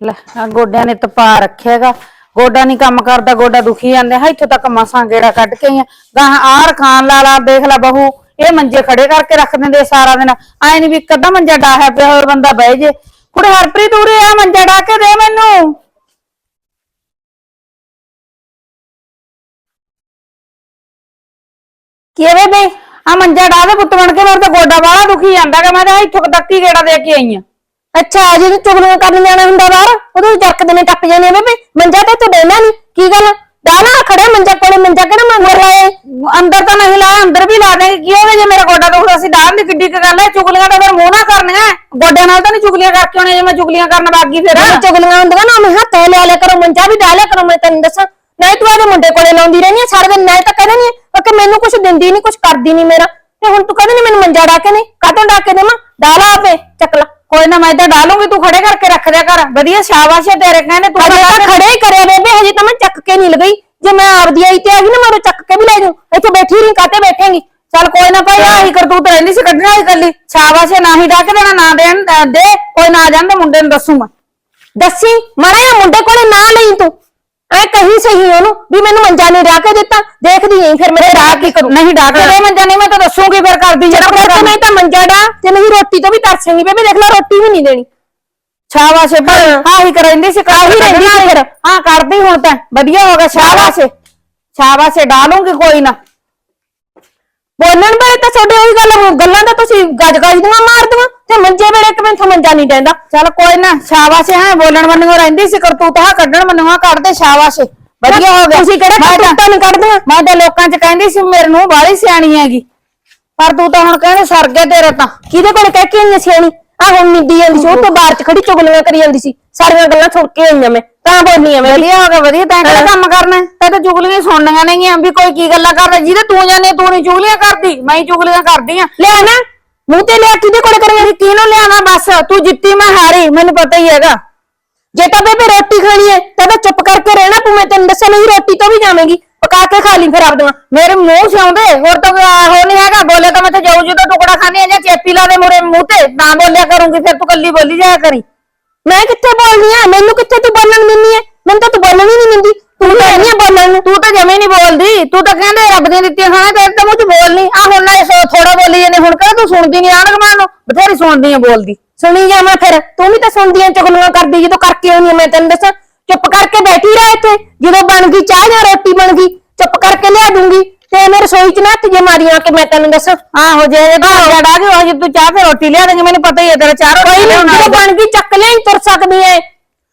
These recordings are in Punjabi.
ਲੈ, ਆਹ ਗੋਡਿਆਂ ਨੇ ਤਪਾ ਰੱਖਿਆਗਾ ਗੋਡਾ ਨਹੀਂ ਕੰਮ ਕਰਦਾ, ਗੋਡਾ ਦੁਖੀ ਜਾਂਦੇ ਹਾਂ। ਇੱਥੋਂ ਤੱਕ ਮਸਾਂ ਗੇੜਾ ਕੱਢ ਕੇ ਆਈਆਂ। ਗਾਹ ਆਰ ਖਾਨ ਲਾ ਲਾ, ਦੇਖ ਲੈ ਬਹੂ, ਇਹ ਮੰਜੇ ਖੜੇ ਕਰਕੇ ਰੱਖ ਦਿੰਦੇ ਸਾਰਾ ਦਿਨ। ਐ ਨਹੀਂ ਵੀ ਇੱਕ ਅੱਧਾ ਮੰਜਾ ਡਾਹਿਆ ਪਿਆ, ਹੋਰ ਬੰਦਾ ਬਹਿ ਜੇ। ਕੁੜੇ ਹਰਪ੍ਰੀਤ, ਉਰੇ ਆ, ਮੰਜਾ ਡਾ ਕੇ ਦੇ ਮੈਨੂੰ। ਕਿਵੇਂ ਬਈ? ਆ ਮੰਜਾ ਡਾ ਦੇ, ਪੁੱਤ ਬਣ ਕੇ, ਮੇਰੇ ਤਾਂ ਗੋਡਾ ਵਾਲਾ ਦੁਖੀ ਜਾਂਦਾ ਜਾਂਦਾਗਾ ਮੈਂ ਤਾਂ ਇੱਥੋਂ ਕੁ ਤੱਕ ਹੀ ਗੇੜਾ ਦੇ ਕੇ ਆਈ ਆ। ਅੱਛਾ ਜਦੋਂ ਚੁਗਲੀਆਂ ਕਰਨ ਜਾਣਾ ਹੁੰਦਾ ਬਾਹਰ ਉਦੋਂ ਚੱਕ ਨੇ ਟੱਪ ਜਾਂਦੇ ਬੇਬੇ। ਮੰਜਾ ਤਾਂ ਤੂੰ ਦੇਣਾ ਨਹੀਂ ਕੀ ਗੱਲ? ਡਾਲਾ ਖੜਿਆ ਮੰਜਾ ਕੋਲੇ, ਮੰਜਾ ਕਿਹੜਾ ਮੰਗਰ ਲਾਏ ਅੰਦਰ ਤਾਂ ਨਹੀਂ ਲਾਇਆ ਅੰਦਰ ਵੀ ਲਾ ਦੇਂਗੇ ਕੀ ਹੋਵੇ ਜੇ ਮੇਰਾ ਗੋਡਾ ਦੁਖਦਾ ਸੀ? ਡਾਲ ਦੀ ਕਿੱਡੀ ਕੁ ਗੱਲ ਹੈ ਚੁਗਲੀਆਂ ਤਾਂ ਫਿਰ ਮੂੰਹ ਨਾ ਕਰਨੀਆਂ ਗੋਡਿਆਂ ਨਾਲ ਤਾਂ ਨਹੀਂ ਚੁਗਲੀਆਂ ਕਰਕੇ ਆਉਣੀਆਂ ਜੇ ਮੈਂ ਚੁਗਲੀਆਂ ਕਰਨ ਬਾਗੀ ਫਿਰ। ਜਦੋਂ ਚੁਗਲੀਆਂ ਹੁੰਦੀਆਂ ਨਾ, ਮੈਂ ਹੱਥ ਲੈ ਲਿਆ ਕਰੋ, ਮੰਜਾ ਵੀ ਡਾਲਿਆ ਕਰੋ, ਮੈਂ ਤੈਨੂੰ ਦੱਸਾਂ। ਨਹੀਂ ਤੂੰ ਆਦੇ ਮੁੰਡੇ ਕੋਲੇ ਲਾਉਂਦੀ ਰਹਿੰਦੀ ਆ, ਸਾਰਾ ਦਿਨ ਨਹੀਂ ਤਾਂ ਕਹਿੰਦਾ ਨਹੀਂ ਕਿ ਮੈਨੂੰ ਕੁਝ ਦਿੰਦੀ ਨਹੀਂ ਕੁਝ ਕਰਦੀ ਨਹੀਂ ਮੇਰਾ। ਤੇ ਹੁਣ ਤੂੰ ਕਹਿੰਦੀ ਨਹੀਂ ਮੈਨੂੰ ਮੰਜਾ ਡਾ ਕੇ ਨਹੀਂ ਕਾਹਤੋਂ ਡਾ ਕੇ ਦੇਵਾਂ? ਡਾਲਾ ਆਪੇ ਚੱਕਲਾ ਕੋਈ ਨਾ ਮੈਂ ਤਾਂ ਡਾਲੂੰਗੀ ਤੂੰ ਖੜੇ ਕਰਕੇ ਰੱਖ ਦਿਆ ਕਰ। ਵਧੀਆ ਸ਼ਾਬਾਸ਼ ਹੈ ਤੇਰੇ ਕਹਿੰਦੇ ਤੂੰ ਹਜੇ ਤਾਂ ਖੜੇ ਹੀ ਕਰਿਆ ਬੇਬੇ ਹਜੇ ਤਾਂ ਮੈਂ ਚੱਕ ਕੇ ਨਹੀਂ ਲਗਈ। ਜੇ ਮੈਂ ਆਪਦੀ ਆਈ ਤੇ ਆ ਗਈ ਨਾ ਮੈਂ ਉਦੋਂ ਚੱਕ ਕੇ ਵੀ ਲੈ ਜਾਊਂ। ਇੱਥੇ ਬੈਠੀ ਰਹੀ ਕਾਤੇ ਬੈਠੇਂਗੀ? ਚੱਲ ਕੋਈ ਨਾ ਭਾਈ ਆਹੀ ਕਰਤੂਤ ਰਹਿੰਦੀ ਸੀ ਕੱਢਣਾ ਹੀ ਕੱਲੀ ਸ਼ਾਬਾਸ਼ ਹੈ ਨਾ ਹੀ ਡਾ ਕੇ ਦੇਣਾ ਨਾ ਦੇਣ ਦੇ ਕੋਈ ਨਾ ਆ ਜਾਂਦੇ ਮੁੰਡੇ ਨੂੰ ਦੱਸੂ ਮੈਂ ਦੱਸੀ ਮਾੜਾ ਮੁੰਡੇ ਕੋਲੇ ਨਾ ਲਈ ਤੂੰ। ਐ ਕਹੀ ਸਹੀ ਉਹਨੂੰ ਵੀ ਮੈਨੂੰ ਮੰਜਾ ਨਹੀਂ ਡਾ ਕੇ ਦਿੱਤਾ ਦੇਖਦੀ ਆਂ ਫਿਰ ਮੇਰੇ ਡਾ ਕੀ ਕਰੂ। ਨਹੀਂ ਡਾ ਕੇ ਦੇ ਮੰਜਾ ਨਹੀਂ ਮੈਂ ਤਾਂ ਦੱਸੂਗੀ ਫਿਰ ਕਰਦੀ ਜਿਹੜਾ ਤੇ ਨਹੀਂ ਤਾਂ ਮੰਜਾ ਡਾ ਤੇ ਨਹੀਂ ਰੋਟੀ ਤੋਂ ਵੀ ਤਰਸੇਂਗੀ ਬੇਬੇ ਦੇਖ ਲੈ ਰੋਟੀ ਵੀ ਨਹੀਂ ਦੇਣੀ। ਸ਼ਾਬਾਸ਼ ਏ ਭਾਈ ਹਾਂ। ਆਹੀ ਕਰੈਂਦੀ ਸੀ ਕਾਹੀ ਰਹਿੰਦੀ ਸੀ। ਫਿਰ। ਹਾਂ ਕਰਦੀ ਹੁਣ ਤਾਂ। ਵਧੀਆ ਹੋ ਗਿਆ ਸ਼ਾਬਾਸ਼। ਏ ਸ਼ਾਬਾਸ਼ ਏ ਡਾਲੂੰਗੀ ਕੋਈ ਨਾ। ਬੋਲਣ ਵੇਲੇ ਤਾਂ ਤੁਹਾਡੇ ਉਹੀ ਗੱਲ ਹੋ- ਗੱਲਾਂ ਤਾਂ ਤੁਸੀਂ ਗੱਜ ਗੱਜ ਦੀਆਂ ਮਾਰ ਦਵਾ ਤੇ ਮੰਜੇ ਵੇਲੇ ਇੱਕ ਮਿੰਟ ਮੰਜਾ ਨਹੀਂ ਡੈਂਦਾ। ਚੱਲ ਕੋਈ ਨਾ ਸ਼ਾਬਾਸ਼ ਹਾਂ ਬੋਲਣ ਮੰਨੂ ਰਹਿੰਦੀ ਸੀ ਕਰਤੂਤ ਹਾਂ ਕੱਢਣ ਮੰਨੂ ਕੱਢਦੇ ਸ਼ਾਬਾਸ਼। ਵਧੀਆ ਹੋ ਗਿਆ। ਤੁਸੀਂ ਕਿਹੜਾ ਤਾਂ- ਕਰਤੂਤਾਂ ਨਹੀਂ ਕੱਢਦੀਆਂ ਮੈਂ ਤਾਂ ਲੋਕਾਂ 'ਚ ਕਹਿੰਦੀ ਸੀ ਮੇਰੇ ਨੂੰ ਬਾਹਲੀ ਸਿਆਣੀ ਹੈਗੀ। ਪਰ ਤੂੰ ਤਾਂ ਹੁਣ ਕਹਿੰਦੇ ਸਰ ਗਏ ਤੇਰੇ ਤਾਂ। ਕਿਹਦੇ ਕੋਲ ਕਹਿ ਕੇ ਆਈ ਸਿਆਣੀ? ਆ ਹੁਣ ਨਿੱਦੀ ਜਾਂਦੀ ਸੀ ਉਹ ਤੋਂ ਬਾਹਰ ਚ ਖੜੀ ਚੁਗਲੀਆਂ ਕਰੀ ਜਾਂਦੀ ਸੀ। ਸਾਰੀਆਂ ਗੱਲਾਂ ਸੁਣ ਕੇ ਆਈਆਂ ਮੈਂ ਤਾਂ ਬੋਲਨੀ ਆ ਮੈਂ ਵਧੀਆ ਹੋ ਗਿਆ ਵਧੀਆ ਤੈਂ ਕਿਹੜਾ ਕੰਮ ਕਰਨਾ? ਹੈ? ਤੈਂ ਤਾਂ ਚੁਗਲੀਆਂ ਹੀ ਸੁਣਨੀਆਂ ਨੇਗੀਆਂ ਵੀ ਕੋਈ ਕੀ ਗੱਲਾਂ ਕਰਦਾ ਜਿਹਦੇ ਤੂੰ ਜਾਣੇ ਤੂੰ ਨਹੀਂ ਚੁਗਲੀਆਂ ਕਰਦੀ ਮੈਂ ਹੀ ਚੁਗਲੀਆਂ ਕਰਦੀ ਆ। ਲਿਆ ਨਾ ਮੂੰਹ ਤੇ ਲਿਆ ਕਿਹਦੇ ਕੋਲ ਕਰਾਂਗੇ ਕਿਹਨੂੰ ਲਿਆਵਾਂ ਬਸ ਤੂੰ ਜਿੱਤੀ ਮੈਂ ਹਾਰੀ ਮੈਨੂੰ ਪਤਾ ਹੀ ਹੈਗਾ। ਜੇ ਤਾਂ ਬੇਬੇ ਰੋਟੀ ਖਾਣੀ ਹੈ ਤਾਂ ਤਾਂ ਚੁੱਪ ਕਰਕੇ ਰਹਿਣਾ ਤੂੰ ਮੈਂ ਤੈਨੂੰ ਦੱਸਿਆ ਨਹੀਂ ਰੋਟੀ ਤੋਂ ਵੀ ਜਾਵੇਂਗੀ। ਪਕਾ ਕੇ ਖਾ ਲਈ ਫਿਰ ਆਪਦੀਆਂ ਮੇਰੇ ਮੂੰਹ ਸਿਆਉਂਦੇ ਹੋਰ ਤਾਂ ਕੋਈ ਹੋ ਨਹੀਂ ਹੈਗਾ। ਬੋਲੇ ਤਾਂ ਮੈਂ ਤੇ ਜਾਊ ਜਦੋਂ ਟੁਕੜਾ ਖਾਣੀ ਆ ਜਾਂ ਚੇਪੀ ਲਾ ਦੇ ਮੂਰੇ ਮੂੰਹ ਤੇ। ਨਾ ਬੋਲਿਆ ਕਰੂੰਗੀ ਫਿਰ ਤੂੰ ਕੱਲੀ ਬੋਲੀ ਜਾਇਆ ਕਰੀ। ਮੈਂ ਕਿੱਥੇ ਬੋਲਨੀ ਆ? ਮੈਨੂੰ ਕਿੱਥੇ ਤੂੰ ਬੋਲਣ ਦਿੰਦੀ ਹੈ ਮੈਨੂੰ ਤਾਂ ਤੂੰ ਬੋਲਣ ਹੀ ਨਹੀਂ ਦਿੰਦੀ। ਤੂੰ ਤਾਂ ਨਹੀਂ ਬੋਲਣ ਨੂੰ ਤੂੰ ਤਾਂ ਜਮੇ ਨਹੀਂ ਬੋਲਦੀ। ਤੂੰ ਤਾਂ ਕਹਿੰਦੇ ਰੱਬ ਦੀਆਂ ਦਿੱਤੀਆਂ ਖਾਣਾ ਤੇ ਤੇ ਮੂੰਹ ਚ ਬੋਲ ਨਹੀਂ ਆ ਹੁਣ ਨਾ ਥੋੜਾ ਬੋਲੀ ਜਾਂਦੇ। ਹੁਣ ਕਿਹੜਾ ਤੂੰ ਸੁਣਦੀ ਨਹੀਂ ਆਣ ਗਮਾਨ ਨੂੰ? ਬਥੇਰੀ ਸੁਣਦੀ ਆ ਬੋਲਦੀ। ਸੁਣੀ ਜਾਵਾਂ ਫਿਰ। ਤੂੰ ਵੀ ਤਾਂ ਸੁਣਦੀ ਐ ਚੁਗਲੀਆਂ ਕਰਦੀ। ਜਦੋਂ ਕਰਕੇ ਆਉਣੀ ਆ ਮੈਂ ਤੈਨੂੰ ਦੱਸਾਂ। ਚੁੱਪ ਕਰਕੇ ਬੈਠੀ ਰਹਿ ਇੱਥੇ। ਜਦੋਂ ਬਣ ਗਈ ਚਾਹ ਜਾਂ ਰੋਟੀ ਬਣ ਗਈ ਚੁੱਪ ਕਰਕੇ ਲਿਆ ਦੂੰਗੀ। ਤੇ ਮੈਂ ਰਸੋਈ 'ਚ ਨਾ ਜੇ ਮਾਰੀਆਂ ਕਿ ਮੈਂ ਤੈਨੂੰ ਦੱਸਾਂ। ਆਹੋ ਜੇ ਇਹ ਤਾਂ ਜੜਾ ਕੇ ਉਹ ਜੇ ਤੂੰ ਚਾਹ ਤੇ ਰੋਟੀ ਲਿਆ ਦੇਂਗੀ ਮੈਨੂੰ ਪਤਾ ਹੀ ਹੈ ਤੇਰਾ ਚਾਹ ਕੋਈ ਨਹੀਂ ਲਿਆਉਣ ਜਦੋਂ। ਬਣ ਗਈ ਚੱਕ ਲਿਆ ਤੁਰ ਸਕਦੀ ਐ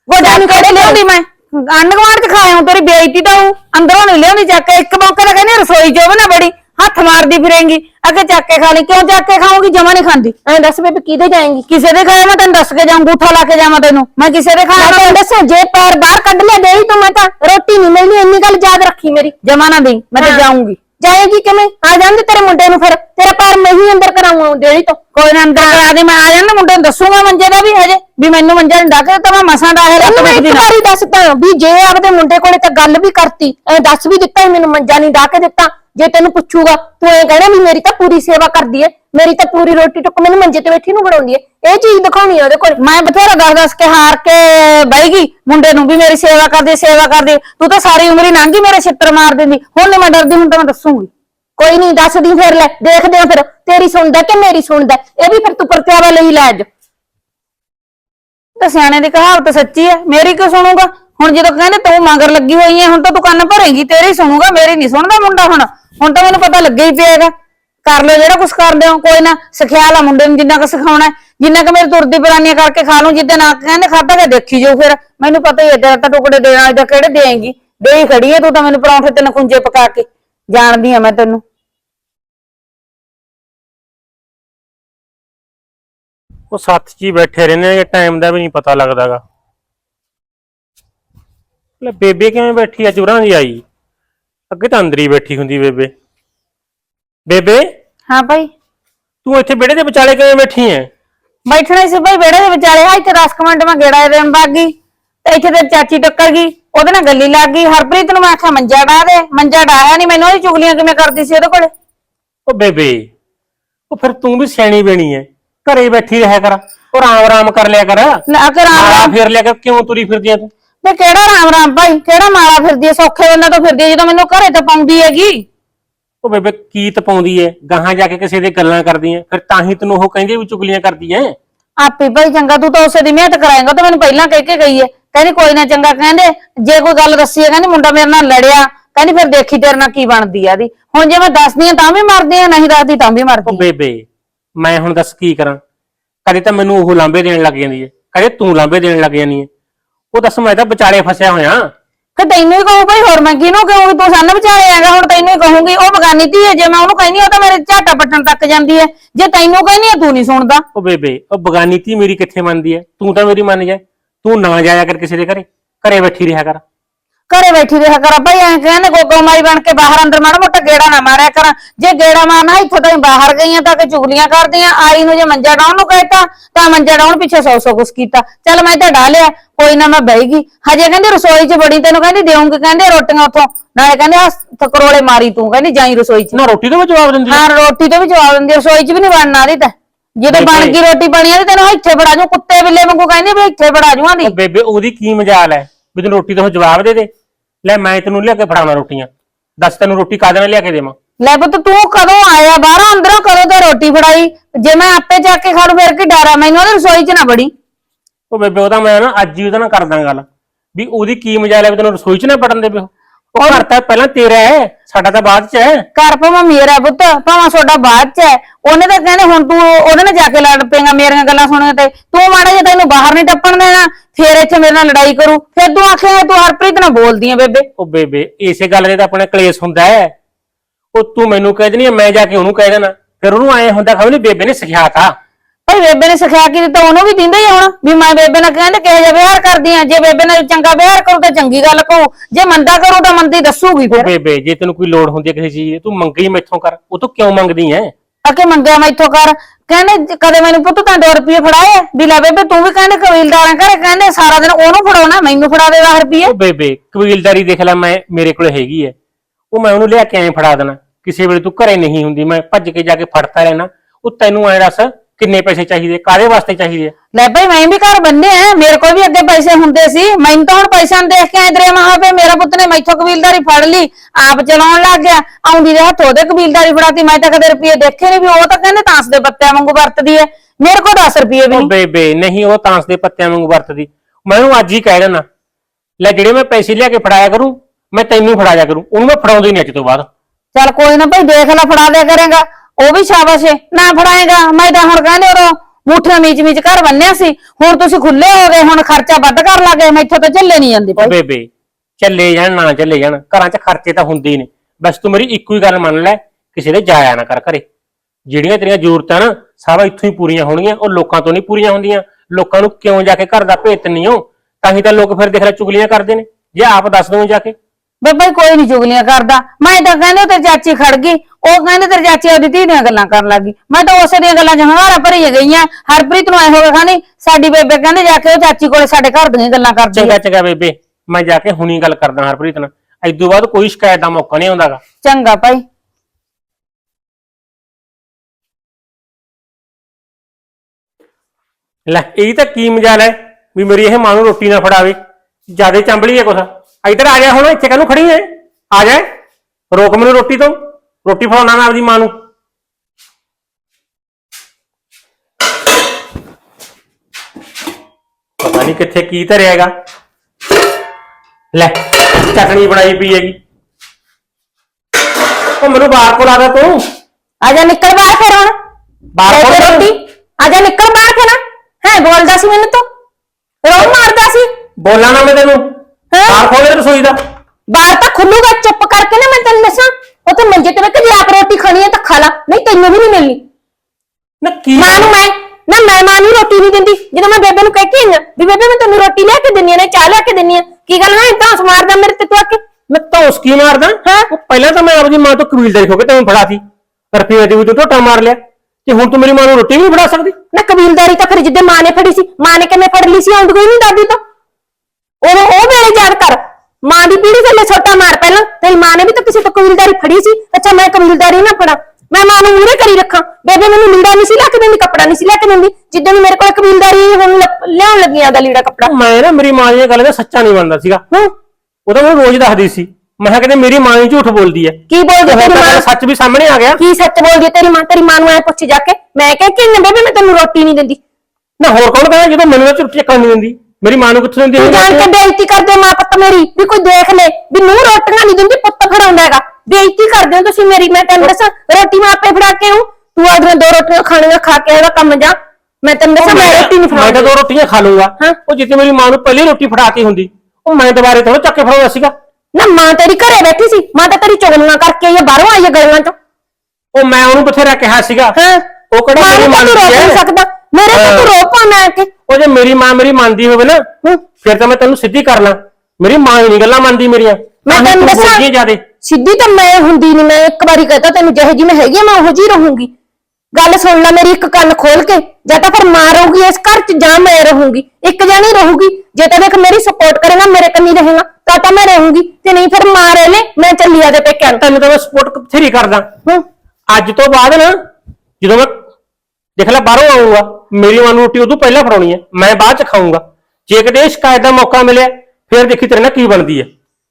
ਗੋਡਾ ਨਹੀਂ ਕਿਹੜੇ ਲਿਆਉਂਦੀ ਮੈਂ? ਅੰਡ ਗਵਾਂਡ ਚ ਖਾਇਆ ਤੇਰੀ ਬੇਇੱਜ਼ਤੀ ਤਾਂ ਹੋਊ। ਅੰਦਰੋਂ ਨਹੀਂ ਲਿਆਉਂਦੀ ਚੱਕ ਕੇ ਇੱਕ ਮੌਕੇ ਤਾਂ ਕਹਿੰਦੀ ਰਸੋਈ ਚੋਂ ਵੀ ਨਾ ਬੜੀ। ਹੱਥ ਮਾਰਦੀ ਫਿਰੇਂਗੀ ਅੱਗੇ ਚੱਕ ਕੇ ਖਾ ਲਈ ਕਿਉਂ ਚੱਕ ਕੇ ਖਾਊਂਗੀ? ਜਮਾ ਨਹੀਂ ਖਾਂਦੀ। ਐਂ ਦੱਸ ਬੇਬੇ ਕਿਹਦੇ ਜਾਏਂਗੀ? ਕਿਸੇ ਦੇ ਖਾਇਆ ਮੈਂ ਤੈਨੂੰ ਦੱਸ ਕੇ ਜਾਊਂ ਗੂਠਾ ਲਾ ਕੇ ਜਾਵਾਂ ਤੈਨੂੰ। ਮੈਂ ਕਿਸੇ ਦੇ ਮੈਂ ਖਾਇਆ ਤੈਨੂੰ ਦੱਸਾਂ ਜੇ ਪੈਰ ਬਾਹਰ ਕੱਢ ਲਿਆ ਦੇਈ ਤਾਂ ਮੈਂ ਤਾਂ। ਰੋਟੀ ਨਹੀਂ ਮਿਲਣੀ ਇੰਨੀ ਗੱਲ ਯਾਦ ਰੱਖੀ ਮੇਰੀ। ਜਮਾ ਨਾ ਦੇਈ ਮੈਂ ਤੇ ਹਾਂ। ਜਾਊਂਗੀ। ਜਾਏਗੀ ਕਿਵੇਂ? ਆ ਜਾਂਦੇ ਤੇਰੇ ਮੁੰਡੇ ਨੂੰ ਫਿਰ। ਤੇਰਾ ਪੈਰ ਮੈਂ ਹੀ ਅੰਦਰ ਕਰਾਉਂਗਾ ਦੇੜੀ ਤੋਂ। ਕੋਈ ਨਾ ਅੰਦਰ ਕਰਾ ਦੇ ਮੈਂ ਆ ਜਾਂਦਾ ਮੁੰਡੇ ਨੂੰ ਦੱਸੂਗਾ ਮੰਜੇ ਦਾ ਵੀ ਹਜੇ ਵੀ ਮੈਨੂੰ ਮੰਜਾ ਨਹੀਂ ਡਾਕੇ ਤਾਂ ਮੈਂ ਮਸਾਂ ਡਾਹੇ ਰੱਖ ਤੈਨੂੰ ਮੈਂ ਇੱਕ ਵਾਰੀ ਦੱਸਦਾ ਵੀ ਜੇ ਆਪਦੇ ਮੁੰਡੇ ਕੋਲੇ ਤਾਂ ਗੱਲ ਵੀ ਕਰਤੀ ਐ ਦੱਸ ਵੀ ਦਿੱਤਾ ਸੀ ਮੈਨੂੰ ਮੰਜਾ ਨਹੀਂ ਡਾ ਕੇ ਦਿੱਤਾ। ਜੇ ਤੈਨੂੰ ਪੁੱਛੂਗਾ ਤੂੰ ਐ ਕਹਿਣਾ ਵੀ ਮੇਰੀ ਤਾਂ ਪੂਰੀ ਸੇਵਾ ਕਰਦੀ ਏ ਮੇਰੀ ਤਾਂ ਪੂਰੀ ਰੋਟੀ ਟੁੱਕ ਮੈਨੂੰ ਮੰਜੇ ਤੇ ਬੈਠੀ ਨੂੰ ਬਣਾਉਂਦੀ ਏ ਇਹ ਚੀਜ਼ ਦਿਖਾਉਣੀ ਆ ਉਹਦੇ ਕੋਲ। ਮੈਂ ਬਥੇਰਾ ਦੱਸ ਦੱਸ ਕੇ ਹਾਰ ਕੇ ਬਹਿਗੀ ਮੁੰਡੇ ਨੂੰ ਵੀ ਮੇਰੀ ਸੇਵਾ ਕਰਦੀ ਸੇਵਾ ਕਰਦੀ ਤੂੰ ਤਾਂ ਸਾਰੀ ਉਮਰ ਹੀ ਲੰਘੀ ਮੇਰੇ ਛਿੱਤਰ ਮਾਰ ਦਿੰਦੀ। ਹੁਣ ਮੈਂ ਡਰਦੀ ਹੁਣ ਤਾਂ ਮੈਂ ਦੱਸੂਗੀ। ਕੋਈ ਨਹੀਂ ਦੱਸਦੀ ਫਿਰ ਲੈ ਦੇਖਦੇ ਆ ਫਿਰ ਤੇਰੀ ਸੁਣਦਾ ਕਿ ਮੇਰੀ ਸੁਣਦਾ ਇਹ ਵੀ ਫਿਰ ਤੂੰ ਪ੍ਰਤਿਆਵਾ ਲਈ ਲੈ ਅੱਜ ਤਾਂ ਸਿਆਣੇ ਦੀ ਕਹਾਵਤ ਸੱਚੀ ਹੈ ਮੇਰੀ ਕਿਉਂ ਸੁਣੂਗਾ? ਹੁਣ ਜਦੋਂ ਕਹਿੰਦੇ ਤੂੰ ਮਗਰ ਲੱਗੀ ਹੋਈ ਹੈ ਹੁਣ ਤਾਂ ਤੂੰ ਕੰਨ ਭਰੇਂਗੀ ਤੇਰੀ ਸੁਣੂਗਾ ਮੇਰੀ ਨਹੀਂ ਸੁਣਦਾ ਮੁੰਡਾ ਹੁਣ। ਹੁਣ ਤਾਂ ਮੈਨੂੰ ਪਤਾ ਲੱਗਿਆ ਹੀ ਪਿਆਗਾ ਕਰ ਲਓ ਜਿਹੜਾ ਕੁਝ ਕਰਦੇ ਹੋ ਕੋਈ ਨਾ ਸਿਖਿਆ ਲਾ ਮੁੰਡੇ ਨੂੰ ਜਿੰਨਾ ਕੁ ਸਿਖਾਉਣਾ ਹੈ, ਜਿੰਨਾ ਕੁ ਮੇਰੀ ਤੁਰਦੀ ਪੁਰਾਣੀਆਂ ਕਰਕੇ ਖਾ ਲੂੰ ਜਿੱਦਾਂ ਨਾ ਕਹਿੰਦੇ ਖਾਦਾ ਕੇ ਦੇਖੀ ਜਾਊ ਫਿਰ। ਮੈਨੂੰ ਪਤਾ ਹੀ ਹੈ ਤਾਂ ਟੁਕੜੇ ਦੇਣ ਵਾਲੇ ਕਿਹੜੇ ਦੇਂਗੀ ਦੇ ਖੜੀ ਹੈ ਤੂੰ ਤਾਂ ਮੈਨੂੰ ਪਰੌਂਠੇ ਤੇ ਨਖੁੰਜੇ ਪਕਾ ਕੇ। ਜਾਣਦੀ ਆ ਮੈਂ ਤੈਨੂੰ। ਉਹ ਸੱਤ 'ਚ ਹੀ ਬੈਠੇ ਰਹਿੰਦੇ ਆ ਟਾਈਮ ਦਾ ਵੀ ਨਹੀਂ ਪਤਾ ਲੱਗਦਾਗਾ ਲੈ ਬੇਬੇ ਕਿਵੇਂ ਬੈਠੀ ਆ ਚੁਰਾਂ ਦੀ ਆਈ? ਅੱਗੇ ਤਾਂ ਅੰਦਰ ਹੀ ਬੈਠੀ ਹੁੰਦੀ ਬੇਬੇ। ਬੇਬੇ ਹਾਂ ਭਾਈ। ਤੂੰ ਇੱਥੇ ਵਿਹੜੇ ਦੇ ਵਿਚਾਲੇ ਕਿਵੇਂ ਬੈਠੀ ਐ? ਬੈਠਣਾ ਸੀ ਭਾਈ ਵਿਹੜੇ ਦੇ ਵਿਚਾਲੇ। ਆ ਇੱਥੇ 10 ਮਿੰਟ ਮੈਂ ਗੇੜਾ ਦੇਣ ਲੱਗ ਗਈ। ਤੇ ਇੱਥੇ ਤੇ ਚਾਚੀ ਟੱਕਰ ਗਈ। ਉਹਦੇ ਨਾਲ ਗੱਲੀ ਲੱਗ ਗਈ। ਹਰਪ੍ਰੀਤ ਨੂੰ ਮੈਂ ਆਖਿਆ ਮੰਜਾ ਡਾ ਦੇ। ਮੰਜਾ ਡਾਇਆ ਨਹੀਂ ਮੈਨੂੰ ਉਹਦੀ ਚੁਗਲੀਆਂ ਕਿਵੇਂ ਕਰਦੀ ਸੀ ਉਹਦੇ ਕੋਲੇ? ਉਹ ਬੇਬੇ ਉਹ ਫਿਰ ਤੂੰ ਵੀ ਸਿਆਣੀ ਬਣੀ ਐ। ਘਰੇ ਬੈਠੀ ਰਹਿਆ ਕਰ। ਉਹ ਰਾਮ ਰਾਮ ਕਰ ਲਿਆ ਕਰ। ਨਾ ਕਰ ਰਾਮ ਮਾਲਾ ਰਾਮ ਫੇਰ ਲਿਆ ਕਰ। ਕਿਉਂ ਤੁਰੀ ਫਿਰਦੀ ਆ ਤੂੰ? ਤੇ ਕਿਹੜਾ ਰਾਮ ਰਾਮ ਭਾਈ? ਕਿਹੜਾ ਮਾਲਾ ਫਿਰਦੀ ਐ? ਸੌਖੇ ਬੰਦਾ ਤੋਂ ਫਿਰਦੀ ਐ ਜਦੋਂ ਮੈਨੂੰ ਘਰੇ ਤੇ ਪਾਉਂਦੀ ਹੈਗੀ। ਉਹ ਬੇਬੇ ਕੀ ਤਪਾਉਂਦੀ ਐ? ਗਾਹਾਂ ਜਾ ਕੇ ਕਿਸੇ ਦੇ ਗੱਲਾਂ ਕਰਦੀ ਐ। ਫਿਰ ਤਾਂ ਹੀ ਤੈਨੂੰ ਉਹ ਕਹਿੰਦੇ ਵੀ ਚੁਗਲੀਆਂ ਕਰਦੀ ਐ। ਆਪੇ ਭਾਈ ਚੰਗਾ ਤੂੰ ਤਾਂ ਉਸੇ ਦੀ ਮਿਹਨਤ ਕਰਾਏਗਾ ਤਾਂ ਮੈਨੂੰ ਪਹਿਲਾਂ ਕਹਿ ਕੇ ਗਈ ਐ। ਕਹਿੰਦੀ ਕੋਈ ਨਾ ਚੰਗਾ ਕਹਿੰਦੇ ਜੇ ਕੋਈ ਗੱਲ ਦੱਸੀ ਐ ਕਹਿੰਦੀ ਮੁੰਡਾ ਮੇਰੇ ਨਾਲ ਲੜਿਆ। ਕਹਿੰਦੀ ਫਿਰ ਦੇਖੀ ਤੇਰੇ ਨਾਲ ਕੀ ਬਣਦੀ ਆ ਦੀ ਹੁਣ ਜੇ ਮੈਂ ਦੱਸਦੀ ਆ ਤਾਂ ਵੀ ਮਰਦੀ ਆ ਨਹੀਂ ਦੱਸਦੀ ਤਾਂ ਵੀ ਉਹ ਮਰਦੀ। ਬੇਬੇ ਮੈਂ ਹੁਣ ਦੱਸ ਕੀ ਕਰਾਂ? ਕਦੇ ਤਾਂ ਮੈਨੂੰ ਉਹ ਲਾਂਬੇ ਦੇਣ ਲੱਗ ਜਾਂਦੀ ਐ। ਕਦੇ ਤੂੰ ਲਾਂਬੇ ਦੇਣ ਲੱਗ ਜਾਂਦੀ ਐ। ਉਹ ਦੱਸ ਮੈਂ ਤਾਂ ਵਿਚਾਲੇ ਫਸਿਆ ਹੋਇਆ। ਕਿ ਤੈਨੂੰ ਹੀ ਕਹੂੰ ਭਾਈ ਹੋਰ ਮੈਂ ਕਿਹਨੂੰ ਕਹੂੰਗੀ ਤੂੰ ਸਾਨੂੰ ਵਿਚਾਰੇ ਆਗਾ ਹੁਣ ਤੈਨੂੰ ਹੀ ਕਹੂੰਗੀ ਉਹ ਬਗਾਨੀ ਧੀ ਹੈ ਜੇ ਮੈਂ ਉਹਨੂੰ ਕਹਿੰਦੀ ਉਹ ਤਾਂ ਮੇਰੇ ਝਾਟਾ ਪੱਟਣ ਤੱਕ ਜਾਂਦੀ ਹੈ। ਜੇ ਤੈਨੂੰ ਕਹਿੰਦੀ ਤੂੰ ਨਹੀਂ ਸੁਣਦਾ। ਉਹ ਬੇਬੇ ਉਹ ਬਗਾਨੀ ਧੀ ਮੇਰੀ ਕਿੱਥੇ ਮੰਨਦੀ ਐ ਤੂੰ ਤਾਂ ਮੇਰੀ ਮੰਨ ਜਾ ਤੂੰ ਨਾ ਜਾਇਆ ਕਰ ਕਿਸੇ ਦੇ ਘਰੇ। ਘਰੇ ਬੈਠੀ ਰਿਹਾ ਕਰ। ਘਰੇ ਬੈਠੀ ਰਿਹਾ ਕਰ ਭਾਈ ਐਂ ਕਹਿੰਦੇ ਗੋਗੋ ਮਾਈ ਬਣ ਕੇ ਬਾਹਰ ਅੰਦਰ ਮਾੜਾ ਮੋਟਾ ਗੇੜਾ ਨਾ ਮਾਰਿਆ ਕਰ। ਜੇ ਗੇੜਾ ਮਾਰਨਾ ਇੱਥੋਂ ਤਾਂ ਬਾਹਰ ਗਈਆਂ ਤਾਂ ਕਿ ਚੁਗਲੀਆਂ ਕਰਦੀਆਂ। ਆਈ ਨੂੰ ਜੇ ਮੰਜਾ ਡਾਉਣ ਨੂੰ ਕਹਿਤਾ ਤਾਂ ਮੰਜਾ ਡਾਉਣ ਪਿੱਛੇ ਸੌ ਸੌ ਕੁਛ ਕੀਤਾ। ਚੱਲ ਮੈਂ ਤਾਂ ਡਾ ਲਿਆ ਕੋਈ ਨਾ ਮੈਂ ਬਹਿਗੀ ਹਜੇ ਕਹਿੰਦੇ ਰਸੋਈ 'ਚ ਬੜੀ ਤੈਨੂੰ ਕਹਿੰਦੀ ਦੇਉਂਗੀ ਕਹਿੰਦੇ ਰੋਟੀਆਂ ਉੱਥੋਂ। ਨਾਲੇ ਕਹਿੰਦੇ ਆ ਕਰੋਲੇ ਮਾਰੀ ਤੂੰ ਕਹਿੰਦੀ ਜਾਈ ਰਸੋਈ 'ਚ। ਨਾ ਰੋਟੀ ਤੋਂ ਵੀ ਜਵਾਬ ਦਿੰਦੀ ਹਾਂ ਰੋਟੀ ਤੋਂ ਵੀ ਜਵਾਬ ਦਿੰਦੀ ਰਸੋਈ 'ਚ ਵੀ ਨਹੀਂ ਬਣਨਾ ਦੀ ਤਾਂ। ਜਦੋਂ ਬਣ। ਗਈ ਰੋਟੀ ਬਣੀ ਆ ਤੇ ਤੈਨੂੰ ਇੱਥੇ ਫੜਾ ਜੂ ਕੁੱਤੇ ਬਿੱਲੇ ਵਾਂਗੂ ਕਹਿੰਦੀ ਵੀ ਇੱਥੇ ਫੜਾ ਜੂਆਂ ਦੀ ਬੇਬੇ ਉਹਦੀ ਕੀ ਮਜਾਲ ਐ ਵੀ ਤੈਨੂੰ ਰੋਟੀ ਤੋਂ ਜਵਾਬ ਦੇ ਦੇ। ਲੈ ਮੈਂ ਤੈਨੂੰ ਲਿਆ ਕੇ ਫੜਾਉਣਾ ਰੋਟੀਆਂ। ਦੱਸ ਤੈਨੂੰ ਰੋਟੀ ਕਾਹਦੇ ਨਾਲ ਲਿਆ ਕੇ ਦੇਵਾਂ? ਲੈ ਪੁੱਤ ਤੂੰ ਕਦੋਂ ਆਇਆ? ਬਾਹਰੋਂ ਅੰਦਰੋਂ ਕਦੋਂ ਤੇ ਰੋਟੀ ਫੜਾਈ? ਜੇ ਮੈਂ ਆਪੇ ਜਾ ਕੇ ਖਾਣ ਫਿਰ ਕੀ ਡਾਰਾ ਮੈਨੂੰ ਉਹਦੀ ਰਸੋਈ 'ਚ ਨਾ ਬੜੀ ਉਹ ਬੇਬੇ ਉਹਦਾ ਮੈਂ ਨਾ ਅੱਜ ਹੀ ਉਹਦੇ ਨਾਲ ਕਰਦਾ ਗੱਲ। ਵੀ ਉਹਦੀ ਕੀ ਮਜਾਲ ਐ ਵੀ ਤੈਨੂੰ ਰਸੋਈ 'ਚ ਨਾ ਪੜਨ ਦੇ ਪਿਓ ਉਹ ਘਰ ਤਾਂ ਪਹਿਲਾਂ ਤੇਰਾ ਹੈ ਸਾਡਾ ਤਾਂ ਬਾਅਦ 'ਚ ਹੈ। ਘਰ ਭਾਵੇਂ ਮੇਰਾ ਪੁੱਤ ਭਾਵੇਂ ਤੁਹਾਡਾ ਬਾਅਦ 'ਚ ਹੈ ਉਹਨੇ ਤਾਂ ਕਹਿੰਦੇ ਹੁਣ ਤੂੰ ਉਹਦੇ ਨਾਲ ਜਾ ਕੇ ਲੜ ਪਏਗਾ ਮੇਰੀਆਂ ਗੱਲਾਂ ਸੁਣੀਆਂ ਤੇ। ਤੂੰ ਮਾੜਾ ਜਿਹਾ ਤੈਨੂੰ ਬਾਹਰ ਨਹੀਂ ਟੱਪਣ ਦੇਣਾ ਫੇਰ ਇੱਥੇ ਮੇਰੇ ਨਾਲ ਲੜਾਈ ਕਰੂ। ਫਿਰ ਤੂੰ ਆਖੇਗਾ ਤੂੰ ਹਰਪ੍ਰੀਤ ਨਾਲ ਬੋਲਦੀ ਆ ਬੇਬੇ। ਉਹ ਬੇਬੇ ਇਸੇ ਗੱਲ ਦੇ ਤਾਂ ਆਪਣੇ ਕਲੇਸ਼ ਹੁੰਦਾ ਹੈ। ਉਹ ਤੂੰ ਮੈਨੂੰ ਕਹਿ ਦੇਣੀ ਮੈਂ ਜਾ ਕੇ ਉਹਨੂੰ ਕਹਿ ਦੇਣਾ। ਫਿਰ ਉਹਨੂੰ ਐ ਹੁੰਦਾ ਖਬਰ ਨਹੀਂ ਬੇਬੇ ਨੇ ਸਿਖਾਤਾ ਭਾਈ ਬੇਬੇ ਨੇ ਸਿਖਾ ਕੇ ਦਿੱਤਾ ਉਹਨੂੰ ਵੀ ਦਿੰਦਾ ਹੀ ਹੁਣ ਵੀ ਮੈਂ ਬੇਬੇ ਨਾਲ ਕਹਿੰਦੇ ਕਿਹੋ ਜਿਹਾ ਵਿਹਾਰ ਕਰਦੀ ਆ ਜੇ ਬੇਬੇ ਨਾਲ ਚੰਗਾ ਵਿਹਾਰ ਕਰੂ ਤਾਂ ਚੰਗੀ ਗੱਲ ਕਹੂ ਜੇ ਮੰਦਾ ਕਰੂ ਤਾਂ ਮੰਦੀ ਦੱਸੂਗੀ ਫਿਰ। ਬੇਬੇ ਜੇ ਤੈਨੂੰ ਕੋਈ ਲੋੜ ਹੁੰਦੀ ਹੈ ਕਿਸੇ ਚੀਜ਼ ਦੀ ਤੂੰ ਮੰਗੀ ਮੈਥੋਂ ਕਰ ਉਹ ਤੂੰ ਕਿਉਂ ਮੰਗਦੀ ਐ? ਅਕੇ ਮੰਗਿਆ ਮੈਂ ਇੱਥੋਂ ਕਰ ਕਹਿੰਦੇ ਕਦੇ ਮੈਨੂੰ ਪੁੱਤ ਤਾਂ 2 ਰੁਪਏ ਫੜਾਏ ਵੀ ਲੈ ਬੇਬੇ ਤੂੰ ਵੀ ਕਹਿੰਦੇ ਕਬੀਲਦਾਰਾਂ ਘਰੇ ਕਹਿੰਦੇ ਸਾਰਾ ਦਿਨ ਉਹਨੂੰ ਫੜਾਉਣਾ ਮੈਨੂੰ ਫੜਾ ਦੇ 10 ਰੁਪਏ। ਉਹ ਬੇਬੇ ਕਬੀਲਦਾਰੀ ਦੇਖ ਲੈ ਮੈਂ ਮੇਰੇ ਕੋਲ ਹੈਗੀ ਐ। ਉਹ ਮੈਂ ਉਹਨੂੰ ਲਿਆ ਕੇ ਐਂ ਫੜਾ ਦੇਣਾ ਕਿਸੇ ਵੇਲੇ ਤੂੰ ਘਰੇ ਨਹੀਂ ਹੁੰਦੀ ਮੈਂ ਭੱਜ ਕੇ ਜਾ ਕੇ ਫੜਤਾ ਲੈਣਾ ਉਹ ਤੈਨੂੰ ਐਂ ਦੱਸ ਕਿੰਨੇ ਪੈਸੇ ਚਾਹੀਦੇ ਕਾਦੇ ਵਾਸਤੇ ਚਾਹੀਦੇ ਲੈ ਭਾਈ ਮੈਂ ਵੀ ਘਰ ਬੰਨੇ ਆ ਮੇਰੇ ਕੋਲ ਵੀ ਅੱਗੇ ਪੈਸੇ ਹੁੰਦੇ ਸੀ। ਮੈਨੂੰ ਤਾਂ ਹੁਣ ਪੈਸਿਆਂ ਨੂੰ ਦੇਖ ਕੇ ਇਧਰੇ ਮਹਾ ਪੇ ਮੇਰਾ ਪੁੱਤ ਨੇ ਮੈਥੋਂ ਕਬੀਲਦਾਰੀ ਫੜ ਲਈ ਆਪ ਚਲਾਉਣ ਲੱਗ ਗਿਆ। ਆਉਂਦੀ ਦੇ ਹੱਥ ਉਹਦੇ ਕਬੀਲਦਾਰੀ ਫੜਾਤੀ ਮੈਂ ਤਾਂ ਕਦੇ ਰੁਪਏ ਦੇਖੇ ਨਹੀਂ ਵੀ ਉਹ ਤਾਂ ਕਹਿੰਦੇ ਤਾਂਸ ਦੇ ਪੱਤਿਆਂ ਵਾਂਗੂ ਵਰਤਦੀ ਐ। ਮੇਰੇ ਕੋਲ 10 ਰੁਪਏ ਵੀ ਉਹ ਨਹੀਂ ਬੇਬੇ ਨਹੀਂ ਉਹ ਤਾਂਸ ਦੇ ਪੱਤਿਆਂ ਵਾਂਗੂ ਵਰਤਦੀ। ਮੈਂ ਉਹਨੂੰ ਅੱਜ ਹੀ ਕਹਿ ਦੇਣਾ ਲੈ ਜਿਹੜੇ ਮੈਂ ਪੈਸੇ ਲਿਆ ਕੇ ਫੜਾਇਆ ਕਰੂੰ ਮੈਂ ਤੈਨੂੰ ਫੜਾ ਜਾ ਕਰੂੰ। ਉਹਨੂੰ ਮੈਂ ਫੜਾਉਂਦੀ ਨਹੀਂ ਅੱਜ ਤੋਂ ਬਾਅਦ। ਚੱਲ ਕੋਈ ਨਾ ਭਾਈ ਦੇਖ ਲੈ ਫੜਾ ਦਿਆ ਕਰੇਗਾ। ਉਹ ਵੀ ਸ਼ਾਬਾਸ਼ ਏ। ਨਾ ਫੜਾਏਗਾ। ਮੈਂ ਤਾਂ ਹੁਣ ਕਹਿੰਦੇ ਉਦੋਂ ਮੁੱਠੀਆਂ ਮੀਚ ਮੀਚ ਘਰ ਬੰਨਿਆ ਸੀ। ਹੁਣ ਤੁਸੀਂ ਖੁੱਲੇ ਹੋ ਗਏ। ਹੁਣ ਖਰਚਾ ਵੱਧ ਕਰ ਲੱਗੇ ਮੈਥੋਂ ਤਾਂ ਝੱਲੇ ਨਹੀਂ ਜਾਂਦੇ ਭਾਈ। ਬੇਬੇ ਚੱਲੇ ਜਾਣ, ਨਾ ਚੱਲੇ ਜਾਣ। ਘਰਾਂ 'ਚ ਖਰਚੇ ਤਾਂ ਹੁੰਦੇ ਹੀ ਨੇ। ਬਸ ਤੂੰ ਮੇਰੀ ਇੱਕੋ ਹੀ ਗੱਲ ਮੰਨ ਲੈ। ਕਿਸੇ ਦੇ ਜਾਇਆ ਨਾ ਕਰ ਘਰੇ। ਜਿਹੜੀਆਂ ਤੇਰੀਆਂ ਜ਼ਰੂਰਤਾਂ ਨਾ, ਸਾਰਾ ਇੱਥੋਂ ਹੀ ਪੂਰੀਆਂ ਹੋਣਗੀਆਂ। ਉਹ ਲੋਕਾਂ ਤੋਂ ਨਹੀਂ ਪੂਰੀਆਂ ਹੁੰਦੀਆਂ। ਲੋਕਾਂ ਨੂੰ ਕਿਉਂ ਜਾ ਕੇ ਘਰ ਦਾ ਭੇਤ ਨਹੀਂ ਹੋ ਤਾਂ ਹੀ ਤਾਂ ਲੋਕ ਫਿਰ ਦੇਖ ਲੈ ਚੁਗਲੀਆਂ ਕਰਦੇ ਨੇ। ਜੇ ਆਪ ਦੱਸ ਦੋ ਜਾ ਕੇ। ਬੇ ਭਾਈ ਕੋਈ ਨਹੀਂ ਚੁਗਲੀਆਂ ਕਰਦਾ। ਮੈਂ ਤਾਂ ਕਹਿੰਦੇ ਤੇ ਚਾਚੀ ਖੜ ਗਈ। ਉਹ ਕਹਿੰਦੇ ਤੇਰੀ ਚਾਚੀ ਉਹਦੀ ਧੀ ਦੀਆਂ ਗੱਲਾਂ ਕਰਨ ਲੱਗੀ। ਮੈਂ ਤਾਂ ਉਸੇ ਦੀਆਂ ਗੱਲਾਂ ਜਹਾਰਾ ਭਰੀਆਂ ਗਈਆਂ। ਹਰਪ੍ਰੀਤ ਨੂੰ ਐ ਹੋਵੇ ਖਾਣੀ ਸਾਡੀ ਬੇਬੇ ਕਹਿੰਦੇ ਜਾ ਕੇ ਉਹ ਚਾਚੀ ਕੋਲੇ ਸਾਡੇ ਘਰ ਦੀਆਂ ਗੱਲਾਂ ਕਰਦੀ ਚੰਗਾ ਚੰਗਾ ਬੇਬੇ ਮੈਂ ਜਾ ਕੇ ਹੁਣੀ ਗੱਲ ਕਰਦਾ ਹਰਪ੍ਰੀਤ ਨਾਲ। ਐਦੋਂ ਬਾਅਦ ਕੋਈ ਸ਼ਿਕਾਇਤ ਦਾ ਮੌਕਾ ਨਹੀਂ ਆਉਂਦਾਗਾ। ਚੰਗਾ ਭਾਈ। ਲੈ ਇਹ ਤਾਂ ਕੀ ਮਜਾਲ ਹੈ ਵੀ ਮੇਰੀ ਇਹ ਮਾਂ ਨੂੰ ਰੋਟੀ ਨਾ ਫੜਾਵੇ। ਜਿਆਦੇ ਚੰਬਲੀ ਹੈ ਕੁਛ। ਇੱਧਰ ਆ ਜਾ ਹੁਣ ਇੱਥੇ ਕਾਹਨੂੰ ਖੜੀ ਹੈ। ਆ ਜਾ। ਰੋਕ ਮੈਨੂੰ ਰੋਟੀ ਤੋਂ। ਰੋਟੀ ਫੜਾਉਣਾ ਮੈਂ ਆਪਦੀ ਮਾਂ ਨੂੰ। ਪਤਾ ਨਹੀਂ ਕਿੱਥੇ ਕੀ ਧਰਿਆ ਹੈਗਾ ਲੈ ਚਟਣੀ ਬਣਾਈ ਪਈ ਹੈਗੀ। ਉਹ ਮੈਨੂੰ ਬਾਹਰ ਕੋਲ ਆਦਾ ਤੂੰ। ਆ ਜਾ ਨਿਕਲ ਬਾਹਰ ਫਿਰ ਹੁਣ। ਬਾਹਰ ਲੈ ਕੇ ਕੋਲ ਰੋਟੀ। ਆ ਜਾ ਨਿਕਲ ਬਾਹਰ ਫਿਰ ਹੈ ਬੋਲਦਾ ਸੀ ਮੈਨੂੰ ਤੂੰ। ਰੋ ਮਾਰਦਾ ਸੀ। ਬੋਲਾਂ ਨਾ ਮੈਂ ਤੈਨੂੰ। ਹੈਂ? ਬਾਹਰ ਖੋਲ ਰਸੋਈ ਦਾ। ਬਾਹਰ ਤਾਂ ਖੁੱਲੂਗਾ ਚੁੱਪ ਕਰਕੇ ਨਾ ਮੈਂ ਤੈਨੂੰ ਦੱਸਾਂ। ਉਹ ਤੇ ਮੰਜੇ ਤੇ ਬੈਠ ਕੇ ਜੇ ਆਪ ਰੋਟੀ ਖਾਣੀ ਹੈ ਤਾਂ ਖਾ ਲਾ ਨਹੀਂ ਤੈਨੂੰ ਵੀ ਨਹੀਂ ਮਿਲਣੀ। ਨਾ ਕੀ? ਮਾਂ ਨੂੰ ਮੈਂ ਨਾ ਮੈਂ ਮਾਂ ਨੂੰ ਰੋਟੀ ਨਹੀਂ ਦਿੰਦੀ। ਜਦੋਂ ਮੈਂ ਬੇਬੇ ਨੂੰ ਕਹਿ ਕੇ ਆਈ ਆਂ ਵੀ ਬੇਬੇ ਮੈਂ ਤੈਨੂੰ ਰੋਟੀ ਲਿਆ ਕੇ ਦਿੰਨੀ ਆ ਨਾ ਚਾਹ ਲਿਆ ਕੇ ਦਿੰਨੀ ਆ ਕੀ ਗੱਲ ਨਾ ਇਦਾਂ ਮਾਰਦਾ ਮੇਰੇ ਤੇ ਤੂੰ ਆ ਕੇ? ਮੈਂ ਧੌਸ ਕੀ ਮਾਰਦਾ? ਹਾਂ। ਉਹ ਪਹਿਲਾਂ ਤਾਂ ਮੈਂ ਆਪਦੀ ਮਾਂ ਤੋਂ ਕਬੀਲਦਾਰੀ ਹੋ ਕੇ ਤੈਨੂੰ ਫੜਾਤੀ। ਰੁਪਏ ਦੀ ਵੀ ਤੂੰ ਢੋਟਾ ਮਾਰ ਲਿਆ। ਤੇ ਹੁਣ ਤੂੰ ਮੇਰੀ ਮਾਂ ਨੂੰ ਰੋਟੀ ਵੀ ਨਹੀਂ ਫੜਾ ਸਕਦੀ? ਨਾ ਕਬੀਲਦਾਰੀ ਤਾਂ ਫਿਰ ਜਿੱਦੇ ਮਾਂ ਨੇ ਫੜੀ ਸੀ ਮਾਂ ਨੇ ਕਿਵੇਂ ਫੜ ਲਈ ਸੀ? ਆਉਂਦ ਕੋਈ ਨਹੀਂ ਦਾਦੀ ਤਾਂ। ਉਹ ਉਹ ਵੇਲੇ ਯਾਦ ਕਰ ਮਾਂ ਦੀ ਪੀੜੀ ਥੱਲੇ ਛੋਟਾ ਮਾਰ ਪਹਿਲਾਂ ਤੇਰੀ ਮਾਂ ਨੇ ਵੀ ਤਾਂ ਕਿਸੇ ਤੋਂ ਕਬੀਲਦਾਰੀ ਫੜੀ ਸੀ। ਅੱਛਾ ਮੈਂ ਕਬੀਲਦਾਰੀ ਨਾ ਫੜਾ ਮੈਂ ਮਾਂ ਨੂੰ ਮੂਰੇ ਕਰੀ ਰੱਖਾਂ। ਬੇਬੇ ਮੈਨੂੰ ਲੀੜਾ ਨਹੀਂ ਸੀ ਲੈ ਕੇ ਦਿੰਦੀ ਕੱਪੜਾ ਨਹੀਂ ਸੀ ਲੈ ਕੇ ਦਿੰਦੀ। ਜਿੱਦਾਂ ਦੀ ਮੇਰੇ ਕੋਲ ਕਬੀਲਦਾਰੀ ਹੁਣ ਲ- ਲਿਆਉਣ ਲੱਗੀਆਂ ਦਾ ਲੀੜਾ ਕੱਪੜਾ। ਮੈਂ ਨਾ ਮੇਰੀ ਮਾਂ ਦੀ ਇਹ ਗੱਲ ਦਾ ਸੱਚਾ ਨਹੀਂ ਮੰਨਦਾ ਸੀਗਾ। ਹੂੰ। ਉਹ ਤਾਂ ਮੈਨੂੰ ਰੋਜ਼ ਦੱਸਦੀ ਸੀ। ਮੈਂ ਕਿਹਾ ਕਿਤੇ ਮੇਰੀ ਮਾਂ ਹੀ ਝੂਠ ਬੋਲਦੀ ਹੈ। ਕੀ ਬੋਲਦੀ ਹੁਣ ਤੇਰੀ ਤਾਂ ਮਾਂ? ਗੱਲ ਸੱਚ ਵੀ ਸਾਹਮਣੇ ਆ ਗਿਆ। ਕੀ ਸੱਚ ਬੋਲਦੀ ਹੈ ਤੇਰੀ ਮਾਂ? ਤੇਰੀ ਮਾਂ ਨੂੰ ਐ ਪੁੱਛ ਜਾ ਕੇ। ਮੈਂ ਕਹਿ ਕਿ ਬੇਬੇ ਮੈਂ ਤੈਨੂੰ ਰੋਟੀ ਨਹੀਂ ਦਿੰਦੀ। ਨਾ ਹੋਰ ਕੌਣ ਕਹਿੰਦਾ ਜਦੋਂ ਮੈਨੂੰ ਤਾਂ ਝੂਠ ਚੱਕਣ ਨਹੀਂ ਦਿੰਦੀ। ਮੇਰੀ ਮਾਂ ਨੂੰ ਕਿੱਥੋਂ ਦਿੰਦੀ ਤੂੰ ਜਾਣ ਕੇ ਬੇਇੱਜ਼ਤੀ ਕਰਦੇ ਮਾਂ ਪੁੱਤ ਮੇਰੀ ਵੀ ਕੋਈ ਦੇਖ ਲੈ ਵੀ ਨੂੰ ਰੋਟੀਆਂ ਨਹੀਂ ਦਿੰਦੀ ਪੁੱਤ ਫੜਾਉਂਦਾ ਹੈਗਾ। ਬੇਇੱਜ਼ਤੀ ਕਰਦੇ ਹੋ ਤੁਸੀਂ ਮੇਰੀ ਮੈਂ ਤੈਨੂੰ ਦੱਸਾਂ ਰੋਟੀ ਮੈਂ ਆਪੇ ਫੜਾ ਕੇ ਆਉਂ ਤੂੰ ਆਦਰੇ ਦੋ ਰੋਟੀਆਂ ਖਾਣੀਆਂ ਖਾ ਕੇ ਇਹਦਾ ਕੰਮ ਜਾ। ਮੈਂ ਤੈਨੂੰ ਦੱਸਾਂ ਮੈਂ ਰੋਟੀ ਨਹੀਂ ਮੈਂ ਤਾਂ ਫੜਾਉਂਦੀ। ਦੋ ਰੋਟੀਆਂ ਖਾ ਹਾਂ। ਉਹ ਜਿੱਤੇ ਮੇਰੀ ਮਾਂ ਨੂੰ ਪਹਿਲੀ ਰੋਟੀ ਫੜਾਤੀ ਹੁੰਦੀ ਉਹ ਮੈਂ ਦੁਬਾਰੇ ਥੋੜਾ ਚੱਕ ਕੇ ਫੜਾਉਂਦਾ ਸੀਗਾ। ਨਾ ਮਾਂ ਤੇਰੀ ਘਰੇ ਬੈਠੀ ਸੀ ਮਾਂ ਤਾਂ ਤੇਰੀ ਚੁਗਲੀਆਂ ਕਰਕੇ ਆਈ ਆ ਬਾਹਰੋਂ ਆਈ ਆ ਗਲੀਆਂ ਚੋਂ। ਉਹ ਮੈਂ ਉਹਨੂੰ ਬਥੇਰਾ ਕਿਹਾ ਸੀਗਾ। ਹਾਂ। ਉਹ ਕਿਹੜਾ ਮਾਂ ਮੇਰੀ ਨੂੰ ਤਾਂ ਤੂੰ ਮੰਨਦੀ ਰੋਕ ਨਹੀਂ ਹੈ? ਸਕਦਾ। ਮੇਰੇ ਤੋਂ ਤੂੰ ਰੋਕ ਪਾਉਣਾ ਕੇ? ਉਹ ਜੇ ਮੇਰੀ ਮਾਂ ਮੇਰੀ ਮੰਨਦੀ ਹੋਵੇ ਨਾ ਹੂੰ। ਫਿਰ ਤਾਂ ਮੈਂ ਤੈਨੂੰ ਸਿੱਧੀ ਕਰ ਲਾਂ ਮੇਰੀ ਮਾਂ ਹੀ ਨਹੀਂ ਗੱਲਾਂ ਮੰਨਦੀ ਮੇਰੀਆਂ। ਮੈਂ ਤੈਨੂੰ ਦੱਸਾਂ ਜ਼ਿਆਦੇ। ਸਿੱਧੀ ਤਾਂ ਮੈਂ ਹੁੰਦੀ ਨਹੀਂ ਮੈਂ ਇੱਕ ਵਾਰੀ ਕਹਤਾ ਤੈਨੂੰ ਜਿਹੇ ਜੀ ਮੈਂ ਹੈਗੀ ਆ, ਮੈਂ ਉਹੋ ਜੀ ਰਹੂੰਗੀ। ਗੱਲ ਸੁਣ ਲੈ ਮੇਰੀ ਇੱਕ ਕੰਨ ਖੋਲ ਕੇ ਜਾਂ ਤਾਂ ਫਿਰ ਮਾਂ ਰਹੂਗੀ ਇਸ ਘਰ 'ਚ ਜਾਂ ਮੈਂ ਰਹੂੰਗੀ। ਇੱਕ ਜਾਣੀ ਰਹੂਗੀ। ਜੇ ਤਾਂ ਦੇਖ ਮੇਰੀ ਸਪੋਰਟ ਕਰੇਗਾ ਮੇਰੇ ਕੰਨੀ ਰਹੇਗਾ ਤਾਂ ਤਾਂ ਮੈਂ ਰਹੂੰਗੀ। ਤੇ ਨਹੀਂ ਫਿਰ ਮਾਂ ਰਹਿ ਲੈ ਮੈਂ ਚੱਲੀ ਆ ਦੇ ਪੇਕਿਆਂ ਨੂੰ। ਤੈਨੂੰ ਤਾਂ ਮੈਂ ਸਪੋਰਟ ਬਥੇਰੀ ਕਰਦਾ। ਹੂੰ। ਅੱਜ ਤੋਂ ਬਾਅਦ ਨਾ ਜਦੋਂ ਮੈਂ ਦੇਖ ਲੈ ਬਾਹਰੋਂ ਆਉਂਗਾ ਮੇਰੀ ਮਾਂ ਨੂੰ ਰੋਟੀ ਉਦੋਂ ਪਹਿਲਾਂ ਫੜਾਉਣੀ ਹੈ, ਮੈਂ ਬਾਅਦ ਚ ਖਾਊਂਗਾ। ਜੇ ਕਿਤੇ ਇਹ ਸ਼ਿਕਾਇਤ ਦਾ ਮੌਕਾ ਮਿਲਿਆ, ਫਿਰ ਦੇਖੀ ਤੇਰੇ ਨਾਲ ਕੀ ਬਣਦੀ ਹੈ।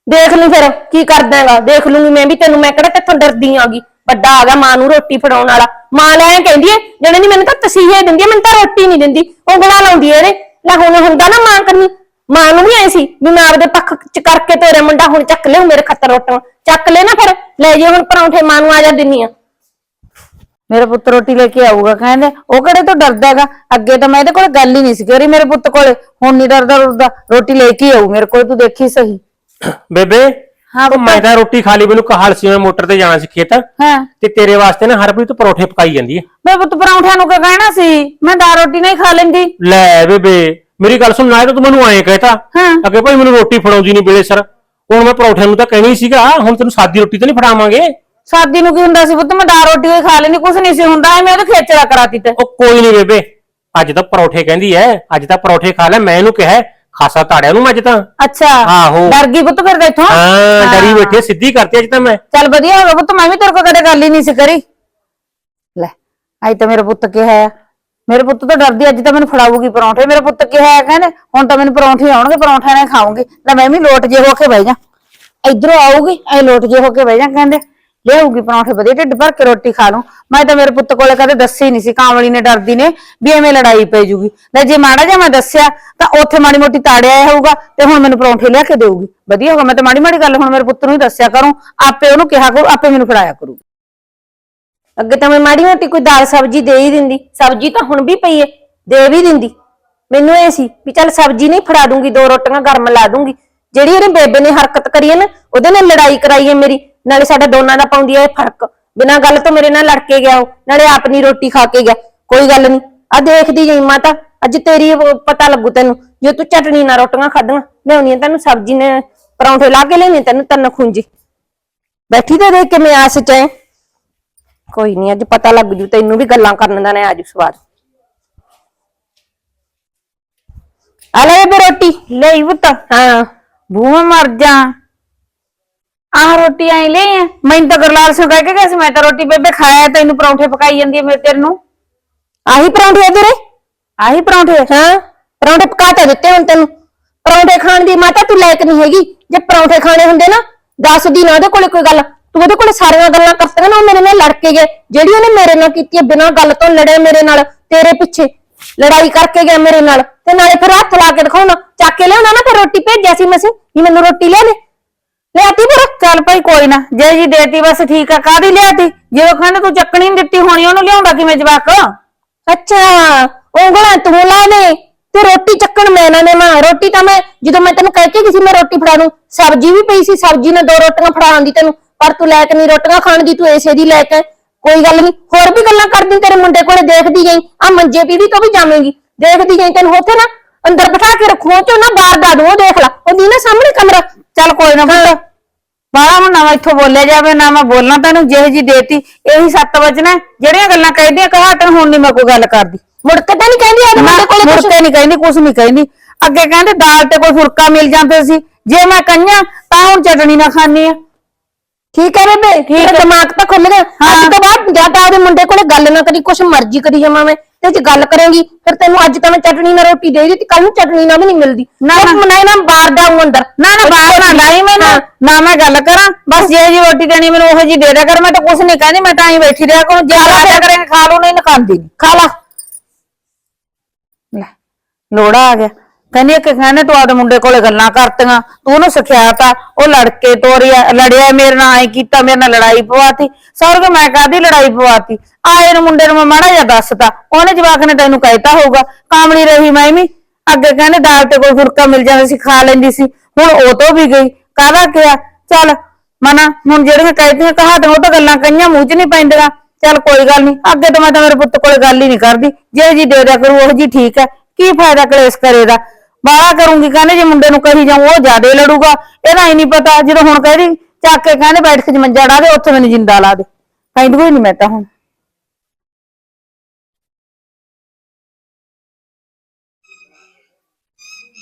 ਦੇਖ ਲਈ ਫਿਰ, ਕੀ ਕਰਦਾ ਹੈਗਾ, ਦੇਖ ਲੂੰਗੀ ਮੈਂ ਵੀ ਤੈਨੂੰ, ਮੈਂ ਕਿਹੜਾ ਤੇਥੋਂ ਡਰਦੀ ਆਗੀ। ਵੱਡਾ ਆ ਗਿਆ ਮਾਂ ਨੂੰ ਰੋਟੀ ਫੜਾਉਣ ਵਾਲਾ। ਮਾਂ ਲੈ ਕਹਿੰਦੀ ਏ ਜਣੇ ਨਹੀਂ ਮੈਨੂੰ ਤਾਂ ਤਸੀਹੇ ਦਿੰਦੀ ਏ ਮੈਨੂੰ ਤਾਂ ਰੋਟੀ ਨਹੀਂ ਦਿੰਦੀ, ਉਂਗਲਾਂ ਲਾਉਂਦੀ ਏ ਇਹਦੇ। ਲੈ ਹੁਣ ਹੁੰਦਾ ਨਾ ਮਾਂ ਕਰਨੀ। ਮਾਂ ਨੂੰ ਵੀ ਐ ਸੀ ਵੀ ਮੈਂ ਆਪਦੇ ਪੱਖ ਚ ਕਰਕੇ ਤੇਰਾ ਮੁੰਡਾ ਹੁਣ ਚੱਕ ਲਿਓ ਮੇਰੇ ਖੱਤਰ ਰੋਟਾਂ ਚੱਕ ਲੈ ਨਾ ਫਿਰ, ਲੈ ਜੇ ਹੁਣ ਪਰੌਂਠੇ ਮਾਂ ਨੂੰ ਆ ਜਾ ਦਿੰਨੀ ਆ ਮੇਰਾ ਪੁੱਤ ਰੋਟੀ ਲੈ ਕੇ ਆਊਗਾ ਕਹਿੰਦੇ ਉਹ ਕਿਹੜੇ ਤੋਂ ਡਰਦਾ ਹੈਗਾ? ਅੱਗੇ ਤਾਂ ਮੈਂ ਇਹਦੇ ਕੋਲ ਗੱਲ ਹੀ ਨਹੀਂ ਸੀ ਕਰੀ ਮੇਰੇ ਪੁੱਤ ਕੋਲੇ। ਹੁਣ ਨਹੀਂ ਡਰਦਾ ਡਰਦਾ ਰੋਟੀ ਲੈ ਕੇ ਆਊ ਮੇਰੇ ਕੋਲ ਤੂੰ ਦੇਖੀ ਸਹੀ। ਬੇਬੇ ਹਾਂ ਉਹ ਮੈਂ ਤਾਂ ਰੋਟੀ ਖਾ ਲਈ ਮੈਨੂੰ ਕਹਾਲ ਸੀ ਮੈਂ ਮੋਟਰ ਤੇ ਜਾਣਾ ਸੀ ਖੇਤ। ਹਾਂ। ਤੇ ਤੇਰੇ ਵਾਸਤੇ ਨਾ ਹਰਪ੍ਰੀਤ ਪਰੌਠੇ ਪਕਾਈ ਜਾਂਦੀ ਹੈ। ਮੇਰੇ ਪੁੱਤ ਪਰੌਂਠਿਆਂ ਨੂੰ ਕੀ ਕਹਿਣਾ ਸੀ? ਮੈਂ ਦਾਲ ਰੋਟੀ ਨਹੀਂ ਖਾ ਲੈਂਦੀ। ਲੈ ਬੇਬੇ ਮੇਰੀ ਗੱਲ ਸੁਣ ਨਾ ਤਾਂ ਤੂੰ ਮੈਨੂੰ ਐਂ ਕਹਿਤਾ। ਹਾਂ। ਅੱਗੇ ਭਾਈ ਮੈਨੂੰ ਰੋਟੀ ਫੜਾਉਂਦੀ ਨਹੀਂ ਵੇਲੇ ਸਰ। ਹੁਣ ਮੈਂ ਪਰੌਠਿਆਂ ਨੂੰ ਤਾਂ ਕਹਿਣੀ ਸੀਗਾ ਹੁਣ ਤੈਨੂੰ ਸਾਦੀ ਰੋਟੀ ਤਾਂ ਨਹੀਂ ਫੜਾਵਾਂਗੇ। ਸਾਦੀ ਨੂੰ ਕੀ ਹੁੰਦਾ ਸੀ ਪੁੱਤ? ਮੈਂ ਦਾਲ ਰੋਟੀ ਹੀ ਖਾ ਲੈਂਦੀ ਕੁਛ ਨਹੀਂ ਸੀ ਹੁੰਦਾ ਐਵੇਂ ਉਹਦੇ ਖੇਚਲਾ ਕਰਾਤੀ ਤੇ। ਉਹ ਕੋਈ ਨਹੀਂ ਬੇਬੇ ਅੱਜ ਤਾਂ ਪਰੌਠੇ ਕਹਿੰਦੀ ਐ ਅੱਜ ਤਾਂ ਪਰੌਠੇ ਖਾ ਲੈ ਮੈਂ ਇਹਨੂੰ ਕਿਹਾ ਖਾਸਾ ਤਾੜਿਆ ਨੂੰ ਮੈਂ ਅੱਜ ਤਾਂ। ਅੱਛਾ ਆਹੋ। ਡਰ ਗਈ ਪੁੱਤ ਫਿਰ ਇੱਥੋਂ? ਹਾਂ ਡਰੀ ਬੈਠੇ ਸਿੱਧੀ ਕਰਤੀ ਅੱਜ ਤਾਂ ਮੈਂ। ਚੱਲ ਵਧੀਆ ਹੋ ਗਿਆ ਪੁੱਤ ਮੈਂ ਵੀ ਤੇਰੇ ਕੋਲ ਕਦੇ ਗੱਲ ਹੀ ਨਹੀਂ ਸੀ ਕਰੀ। ਲੈ ਅੱਜ ਤਾਂ ਮੇਰਾ ਪੁੱਤ ਕਿਹਾ ਹੈ ਮੇਰੇ ਪੁੱਤ ਤਾਂ ਡਰਦੀ ਅੱਜ ਤਾਂ ਮੈਨੂੰ ਫੜਾਊਗੀ ਪਰੌਂਠੇ ਮੇਰੇ ਪੁੱਤ ਕਿਹਾ ਹੈ ਕਹਿੰਦੇ ਹੁਣ ਤਾਂ ਮੈਨੂੰ ਪਰੌਂਠੇ ਆਉਣਗੇ ਪਰੌਂਠਿਆਂ ਨਾਲ ਖਾਉਂਗੀ ਲੈ ਮੈਂ ਵੀ ਲੋਟ ਜੇ ਹੋ ਕੇ ਬਹਿ ਜਾ। ਇਧਰੋਂ ਆਊਗੀ ਐ ਲੋਟ ਜੇ ਹੋ ਕੇ ਬਹਿ ਜਾ ਕਹਿੰਦੇ ਲਿਆਊਗੀ ਪਰੌਂਠੇ ਵਧੀਆ, ਢਿੱਡ ਭਰ ਕੇ ਰੋਟੀ ਖਾ ਲੂੰ ਮੈਂ ਤਾਂ ਮੇਰੇ ਪੁੱਤ ਕੋਲੇ ਕਦੇ ਦੱਸੀ ਨਹੀਂ ਸੀ, ਕਾਂਵਲੀ ਨੇ ਡਰਦੀ ਨੇ ਵੀ ਐਵੇਂ ਲੜਾਈ ਪੈ ਜੂਗੀ। ਲੈ ਜੇ ਮਾੜਾ ਜਿਹਾ ਮੈਂ ਦੱਸਿਆ, ਤਾਂ ਉੱਥੇ ਮਾੜੀ ਮੋਟੀ ਤਾੜਿਆ ਹੋਊਗਾ ਤੇ ਹੁਣ ਮੈਨੂੰ ਪਰੌਂਠੇ ਲਿਆ ਕੇ ਦੇਊਗੀ। ਵਧੀਆ ਹੋਗਾ ਮੈਂ ਤਾਂ ਮਾੜੀ ਮਾੜੀ ਗੱਲ ਹੁਣ ਮੇਰੇ ਪੁੱਤ ਨੂੰ ਹੀ ਦੱਸਿਆ ਕਰੂੰ, ਆਪੇ ਉਹਨੂੰ ਕਿਹਾ ਕਰੂ, ਆਪੇ ਮੈਨੂੰ ਫੜਾਇਆ ਕਰੂ ਅੱਗੇ ਤਾਂ ਮੈਂ ਮਾੜੀ ਮੋਟੀ ਕੋਈ ਦਾਲ ਸਬਜ਼ੀ ਦੇ ਹੀ ਦਿੰਦੀ। ਸਬਜ਼ੀ ਤਾਂ ਹੁਣ ਵੀ ਪਈ ਏ, ਦੇ ਵੀ ਦਿੰਦੀ। ਮੈਨੂੰ ਇਹ ਸੀ ਵੀ ਚੱਲ ਸਬਜ਼ੀ ਨਹੀਂ ਫੜਾ ਦੂੰਗੀ, ਦੋ ਰੋਟੀਆਂ ਗਰਮ ਲਾ ਦੂੰਗੀ। ਜਿਹੜੀ ਉਹਨੇ ਬੇਬੇ ਨੇ ਹਰਕਤ ਕਰੀ ਹੈ ਨਾ, ਉਹਦੇ ਨਾਲ ਲੜਾਈ ਕਰਾਈ ਹੈ ਮੇਰੀ। ਨਾਲੇ ਸਾਡਾ ਦੋਨਾਂ ਦਾ ਪਾਉਂਦੀ ਇਹ ਫ਼ਰਕ। ਬਿਨਾਂ ਗੱਲ ਤੋਂ ਮੇਰੇ ਨਾਲ ਲੜ ਕੇ ਗਿਆ ਉਹ ਨਾਲੇ ਆਪਣੀ ਰੋਟੀ ਖਾ ਕੇ ਗਿਆ। ਕੋਈ ਗੱਲ ਨਹੀਂ। ਆ ਦੇਖਦੀ ਜਾਈ ਮਾਤਾ ਅੱਜ ਤੇਰੀ ਉਹ ਪਤਾ ਲੱਗੂ ਤੈਨੂੰ ਜੇ ਤੂੰ ਚਟਣੀ ਨਾਲ ਰੋਟੀਆਂ ਖਾਧੀਆਂ ਲਿਆਉਣੀ ਆ ਤੈਨੂੰ ਸਬਜ਼ੀ ਨੇ ਪਰੌਂਠੇ ਲਾ ਕੇ ਆ ਤੈਨੂੰ ਤਨ ਖੁੰਜੀ ਬੈਠੀ ਤੇ ਦੇਖ ਕੇ ਮੈਂ ਆਸ ਚ ਐ। ਕੋਈ ਨਹੀਂ ਅੱਜ ਪਤਾ ਲੱਗ ਜੂ ਤੈਨੂੰ ਵੀ ਗੱਲਾਂ ਕਰਨ ਦਾ ਨੇ ਆਜੂ ਸਵਾਦ। ਆ ਲੈ ਬੇ ਰੋਟੀ। ਲਈ ਪੁੱਤ। ਹਾਂ। ਬੂਹਾ ਮਰ ਜਾ। ਆਹ ਰੋਟੀ ਆਈ ਲੈ ਆ ਮੈਨੂੰ ਤਾਂ ਗਰਲਾਲ ਸਿੰਘ ਕਹਿ ਕੇ ਗਿਆ ਸੀ ਮੈਂ ਤਾਂ ਰੋਟੀ ਬੇਬੇ ਖਾਇਆ ਤੈਨੂੰ ਪਰੌਂਠੇ ਪਕਾਈ ਜਾਂਦੀ ਹੈ ਮੇਰੇ ਤੇਰੇ ਨੂੰ। ਆਹੀ ਪਰੌਂਠੇ ਤੇਰੇ? ਆਹੀ ਪਰੌਂਠੇ? ਹਾਂ ਪਰੌਂਠੇ ਪਕਾ ਤਾਂ ਦਿੱਤੇ ਹੁਣ ਤੈਨੂੰ। ਪਰੌਂਠੇ ਖਾਣ ਦੀ ਮਾਤਾ ਤੂੰ ਲਾਇਕ ਨਹੀਂ ਹੈਗੀ। ਜੇ ਪਰੌਂਠੇ ਖਾਣੇ ਹੁੰਦੇ ਨਾ ਦੱਸ ਦੀ ਨਾ ਉਹਦੇ ਕੋਲੇ ਕੋਈ ਗੱਲ। ਤੂੰ ਉਹਦੇ ਕੋਲੇ ਸਾਰੀਆਂ ਗੱਲਾਂ ਕਰਤੀਆਂ ਨਾ ਉਹ ਮੇਰੇ ਨਾਲ ਲੜ ਕੇ ਗਏ। ਜਿਹੜੀ ਉਹਨੇ ਮੇਰੇ ਨਾਲ ਕੀਤੀ ਹੈ ਬਿਨਾਂ ਗੱਲ ਤੋਂ ਲੜੇ ਮੇਰੇ ਨਾਲ ਤੇਰੇ ਪਿੱਛੇ। ਲੜਾਈ ਕਰਕੇ ਗਿਆ ਮੇਰੇ ਨਾਲ। ਤੇ ਨਾਲੇ ਫਿਰ ਹੱਥ ਲਾ ਕੇ ਦਿਖਾਉਣਾ। ਚੱਕ ਕੇ ਲਿਆਉਣਾ ਨਾ ਫਿਰ ਰੋਟੀ ਭੇਜਿਆ ਸੀ ਮਸੀਂ ਵੀ ਮੈਨੂੰ ਰੋਟੀ ਲਿਆ ਦੇ। ਲਿਆਤੀ ਫਿਰ ਚੱਲ ਭਾਈ ਕੋਈ ਨਾ, ਜੇ ਜੀ ਦੇਤੀ ਬਸ ਠੀਕ ਆ ਕਾਦੀ ਲਿਆਤੀ? ਜਦੋਂ ਕਹਿੰਦੇ ਤੂੰ ਚੱਕਣੀ ਨੀ ਦਿੱਤੀ ਹੋਣੀ, ਉਹਨੂੰ ਲਿਆਉਂਦਾ ਕਿਵੇਂ ਜਵਾਕ? ਅੱਛਾ, ਉਂਗਲਾਂ ਤੂੰ ਲਾ ਦੇ ਤੇ ਰੋਟੀ ਚੱਕਣ ਮੈਂ ਨਾ ਦੇਵਾਂ। ਰੋਟੀ ਤਾਂ ਮੈਂ, ਜਦੋਂ ਮੈਂ ਤੈਨੂੰ ਕਹਿ ਕੇ ਗਈ ਸੀ ਮੈਂ ਰੋਟੀ ਫੜਾ ਦੂੰ। ਸਬਜ਼ੀ ਵੀ ਪਈ ਸੀ, ਸਬਜ਼ੀ ਨਾਲ ਦੋ ਰੋਟੀਆਂ ਫੜਾਉਣ ਦੀ ਤੈਨੂੰ, ਪਰ ਤੂੰ ਲੈ ਕੇ ਨਹੀਂ ਰੋਟੀਆਂ ਖਾਣ ਦੀ, ਤੂੰ ਏਸੇ ਦੀ ਲੈ ਕੇ। ਕੋਈ ਗੱਲ ਨਹੀਂ ਹੋਰ ਵੀ ਗੱਲਾਂ ਕਰਦੀ ਤੇਰੇ ਮੁੰਡੇ ਕੋਲੇ, ਦੇਖਦੀ ਗਈ ਆ ਮੰਜੇ ਪੀੜੀ ਤੋਂ ਵੀ ਜਾਵੇਂਗੀ। ਦੇਖਦੀ ਗਈ ਤੈਨੂੰ ਉੱਥੇ ਨਾ, ਅੰਦਰ ਬਿਠਾ ਕੇ ਰੱਖੂਆਂ ਚੋਂ ਨਾ ਬਾਹਰ ਦਾ ਦੂੰ ਦੇਖ ਲੈ। ਉਹਦੀ ਨਾ ਸਾਹਮਣੇ ਕਮਰਾ। ਚੱਲ ਕੋਈ ਨਾ ਪੁੱਤ। ਬਾਹਲਾ ਹੁਣ ਨਾ ਇੱਥੋਂ ਬੋਲਿਆ ਜਾਵੇ ਨਾ ਮੈਂ ਬੋਲਣਾ ਤੈਨੂੰ ਜਿਹੇ ਜੀ ਦੇਤੀ। ਇਹੀ ਸੱਤ ਵਜਣਾ ਜਿਹੜੀਆਂ ਗੱਲਾਂ ਕਹਿੰਦੀਆਂ ਕਹਾ ਤੈਨੂੰ ਹੁਣ ਨਹੀਂ ਮੈਂ ਕੋਈ ਗੱਲ ਕਰਦੀ। ਮੁੜ ਕੇ ਤਾਂ ਨਹੀਂ ਕਹਿੰਦੀ ਆ ਮੁੰਡੇ ਕੋਲੇ ਮੁੜ ਕੁਛ? ਕੇ ਨਹੀਂ ਕਹਿੰਦੀ ਕੁਛ ਨਹੀਂ ਕਹਿੰਦੀ। ਅੱਗੇ ਕਹਿੰਦੇ ਦਾਲ ਤੇ ਕੋਈ ਫੁਲਕਾ ਮਿਲ ਜਾਂਦੇ ਸੀ। ਜੇ ਮੈਂ ਕਈਆਂ ਤਾਂ ਹੁਣ ਚਟਣੀ ਨਾ ਖਾਣੀ ਆ। ਠੀਕ ਹੈ ਬੇਬੇ ਤੇਰਾ ਦਿਮਾਗ ਤਾਂ ਖੁੱਲ ਗਿਆ। ਅੱਜ ਤੋਂ ਬਾਅਦ ਜਾਂ ਤਾਂ ਉਹਦੇ ਮੁੰਡੇ ਕੋਲੇ ਗੱਲ ਨਾ ਕਰੀ ਕੁਛ ਮਰਜ਼ੀ ਕਰੀ ਜਾਵਾਂ ਮੈਂ। ਤੇ ਜੇ ਗੱਲ ਕਰੇਂਗੀ ਫਿਰ ਤੈਨੂੰ ਅੱਜ ਤਾਂ ਮੈਂ ਚਟਣੀ ਨਾਲ ਰੋਟੀ ਦੇ ਦਿੱਤੀ ਕੱਲ ਨੂੰ ਚਟਣੀ ਨਾਲ ਵੀ ਨਹੀਂ ਮਿਲਦੀ। ਨਾ ਨਾ। ਨਾ ਬਾਹਰ ਜਾਊਂ ਅੰਦਰ। ਨਾ ਨਾ ਬਾਹਰ ਨਾ ਲਾਈ ਮੈਨੂੰ ਨਾ। ਮੈਂ ਗੱਲ ਕਰਾਂ। ਬਸ ਜੇ ਜੀ ਰੋਟੀ ਦੇਣੀ ਮੈਨੂੰ ਉਹੋ ਜੀ ਦੇ ਦਿਆ ਕਰ। ਮੈਂ ਤਾਂ ਕੁਛ ਨਹੀਂ ਕਹਿੰਦੀ ਮੈਂ ਤਾਂ ਹੀ ਬੈਠੀ ਰਿਹਾ ਕਰੂੰ। ਜੇ ਲਿਆ ਕਰੇਂਗੇ ਖਾ ਲਓ ਨਹੀਂ ਨਾ ਖਾਂਦੀ ਨੀ। ਖਾ ਲਾ। ਲੈ ਲੋੜਾ ਆ ਗਿਆ। ਕਹਿੰਦੀ ਕਿ ਕਹਿੰਦੇ ਤੂੰ ਆਪਦੇ ਮੁੰਡੇ ਕੋਲੇ ਗੱਲਾਂ ਕਰਤੀਆਂ, ਤੂੰ ਉਹਨੂੰ ਸਿਖਿਆਤਾ, ਉਹ ਲੜਕੇ ਤੋਰਿਆ ਲੜਿਆ ਮੇਰੇ ਨਾਲ, ਐ ਕੀਤਾ, ਮੇਰੇ ਨਾਲ ਲੜਾਈ ਪਵਾਤੀ। ਸੌਰ ਕੇ ਮੈਂ ਕਾਦੀ ਲੜਾਈ ਪਵਾਤੀ? ਆਏ ਨੂੰ ਮੁੰਡੇ ਨੂੰ ਮੈਂ ਮਾੜਾ ਜਿਹਾ ਦੱਸਤਾ, ਉਹਨੇ ਜਵਾਕ ਨੇ ਤੈਨੂੰ ਕਹਿਤਾ ਹੋਊਗਾ, ਕਾਮਲੀ ਰਹੀ ਮੈਂ ਵੀ। ਅੱਗੇ ਕਹਿੰਦੇ ਦਾਲ ਤੇ ਕੋਈ ਫੁਰਕਾ ਮਿਲ ਜਾਂਦਾ ਸੀ, ਖਾ ਲੈਂਦੀ ਸੀ, ਹੁਣ ਉਹ ਤੋਂ ਵੀ ਗਈ। ਕਾਹਦਾ ਕਿਹਾ? ਚੱਲ, ਮਨਾ, ਹੁਣ ਜਿਹੜੀਆਂ ਕਹਿਤੀਆਂ ਕਹਾਤੀਆਂ ਉਹ ਤਾਂ ਗੱਲਾਂ ਕਈਆਂ ਮੂੰਹ 'ਚ ਨਹੀਂ ਪੈਂਦੀਆਂ। ਚੱਲ ਕੋਈ ਗੱਲ ਨਹੀਂ, ਅੱਗੇ ਤੋਂ ਮੈਂ ਤਾਂ ਮੇਰੇ ਪੁੱਤ ਕੋਲੇ ਗੱਲ ਹੀ ਨਹੀਂ ਕਰਦੀ। ਜੇ ਜੀ ਦੇ ਦਿਆ ਕਰੂ, ਉਹ ਜੀ ਠੀਕ ਹੈ। ਕੀ ਫਾਇਦਾ ਕਲੇਸ਼ ਕਰੇ ਦਾ? ਬਾਹਲਾ ਕਰੂੰਗੀ ਕਹਿੰਦੇ ਜੇ ਮੁੰਡੇ ਨੂੰ ਕਹੀ ਜਾਊ, ਉਹ ਜ਼ਿਆਦੇ ਲੜੂਗਾ। ਇਹਦਾ ਹੀ ਨਹੀਂ ਪਤਾ, ਜਦੋਂ ਹੁਣ ਕਹਿੰਦੀ ਚੱਕ ਕੇ ਕਹਿੰਦੇ ਬੈਠ ਕੇ ਮੰਜਾ ਡਾ ਦੇ, ਉੱਥੇ ਮੈਨੂੰ ਜਿੰਦਾ ਲਾ ਦੇ। ਕਹਿੰਦੀ ਕੋਈ ਨਹੀਂ ਮੈਂ ਤਾਂ ਹੁਣ।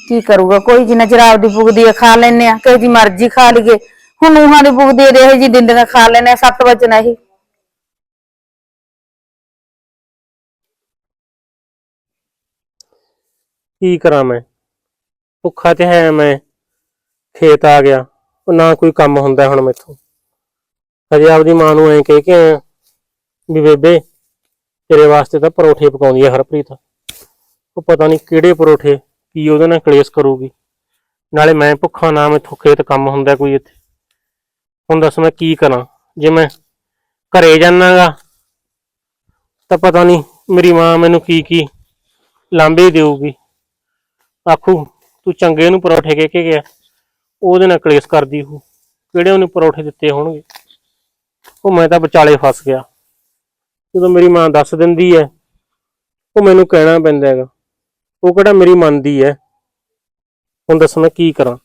ਕੀ ਕਰੂਗਾ, ਕੋਈ ਜਿੰਨਾ ਚਿਰ ਆਪਦੀ ਪੁੱਗਦੀ ਹੈ ਖਾ ਲੈਨੇ ਆ, ਕਿਸੇ ਦੀ ਮਰਜ਼ੀ ਖਾ ਲਈਏ। ਹੁਣ ਨੂੰਹਾਂ ਦੀ ਪੁਗਦੀ ਹੈ ਇਹ ਜੀ ਦਿੰਦੀਆਂ ਖਾ ਲੈਨੇ ਆ ਸੱਤ ਵਜੇ ਨਹੀਂ ਕੀ ਕਰਾਂ ਮੈਂ? ਭੁੱਖਾ ਤੇ ਹੈ ਮੈਂ। ਖੇਤ ਆ ਗਿਆ। ਉਹ ਨਾ ਕੋਈ ਕੰਮ ਹੁੰਦਾ ਹੁਣ ਮੈਥੋਂ। ਹਜੇ ਆਪਦੀ ਮਾਂ ਨੂੰ ਐਂ ਕਹਿ ਕੇ ਆਇਆ ਵੀ ਬੇਬੇ, ਤੇਰੇ ਵਾਸਤੇ ਤਾਂ ਪਰੌਠੇ ਪਕਾਉਂਦੀ ਆ ਹਰਪ੍ਰੀਤ। ਉਹ ਪਤਾ ਨਹੀਂ ਕਿਹੜੇ ਪਰੌਠੇ, ਕੀ ਉਹਦੇ ਨਾਲ ਕਲੇਸ਼ ਕਰੂਗੀ। ਨਾਲੇ ਮੈਂ ਭੁੱਖਾ ਨਾ ਮੈਥੋਂ ਖੇਤ ਕੰਮ ਹੁੰਦਾ ਕੋਈ ਇੱਥੇ। ਹੁਣ ਦੱਸ ਮੈਂ ਕੀ ਕਰਾਂ? ਜੇ ਮੈਂ ਘਰੇ ਜਾਣਾਗਾ, ਤਾਂ ਪਤਾ ਨਹੀਂ ਮੇਰੀ ਮਾਂ ਮੈਨੂੰ ਕੀ ਕੀ ਲਾਂਬੇ ਦੇਊਗੀ। ਆਖੂ ਤੂੰ ਚੰਗੇ ਨੂੰ ਪਰੌਠੇ ਕਹਿ ਕੇ ਗਿਆ, ਉਹਦੇ ਨਾਲ ਕਲੇਸ਼ ਕਰਦੀ ਹੂ ਕਿਹੜੇ ਉਹਨੂੰ ਪਰੌਠੇ ਦਿੱਤੇ ਹੋਣਗੇ? ਉਹ ਮੈਂ ਤਾਂ ਵਿਚਾਲੇ ਫਸ ਗਿਆ। ਜਦੋਂ ਮੇਰੀ ਮਾਂ ਦੱਸ ਦਿੰਦੀ ਹੈ, ਉਹ ਮੈਨੂੰ ਕਹਿਣਾ ਪੈਂਦਾ ਹੈਗਾ। ਉਹ ਕਿਹੜਾ ਮੇਰੀ ਮੰਨਦੀ ਹੈ? ਹੁਣ ਦੱਸ ਮੈਂ ਕੀ ਕਰਾਂ?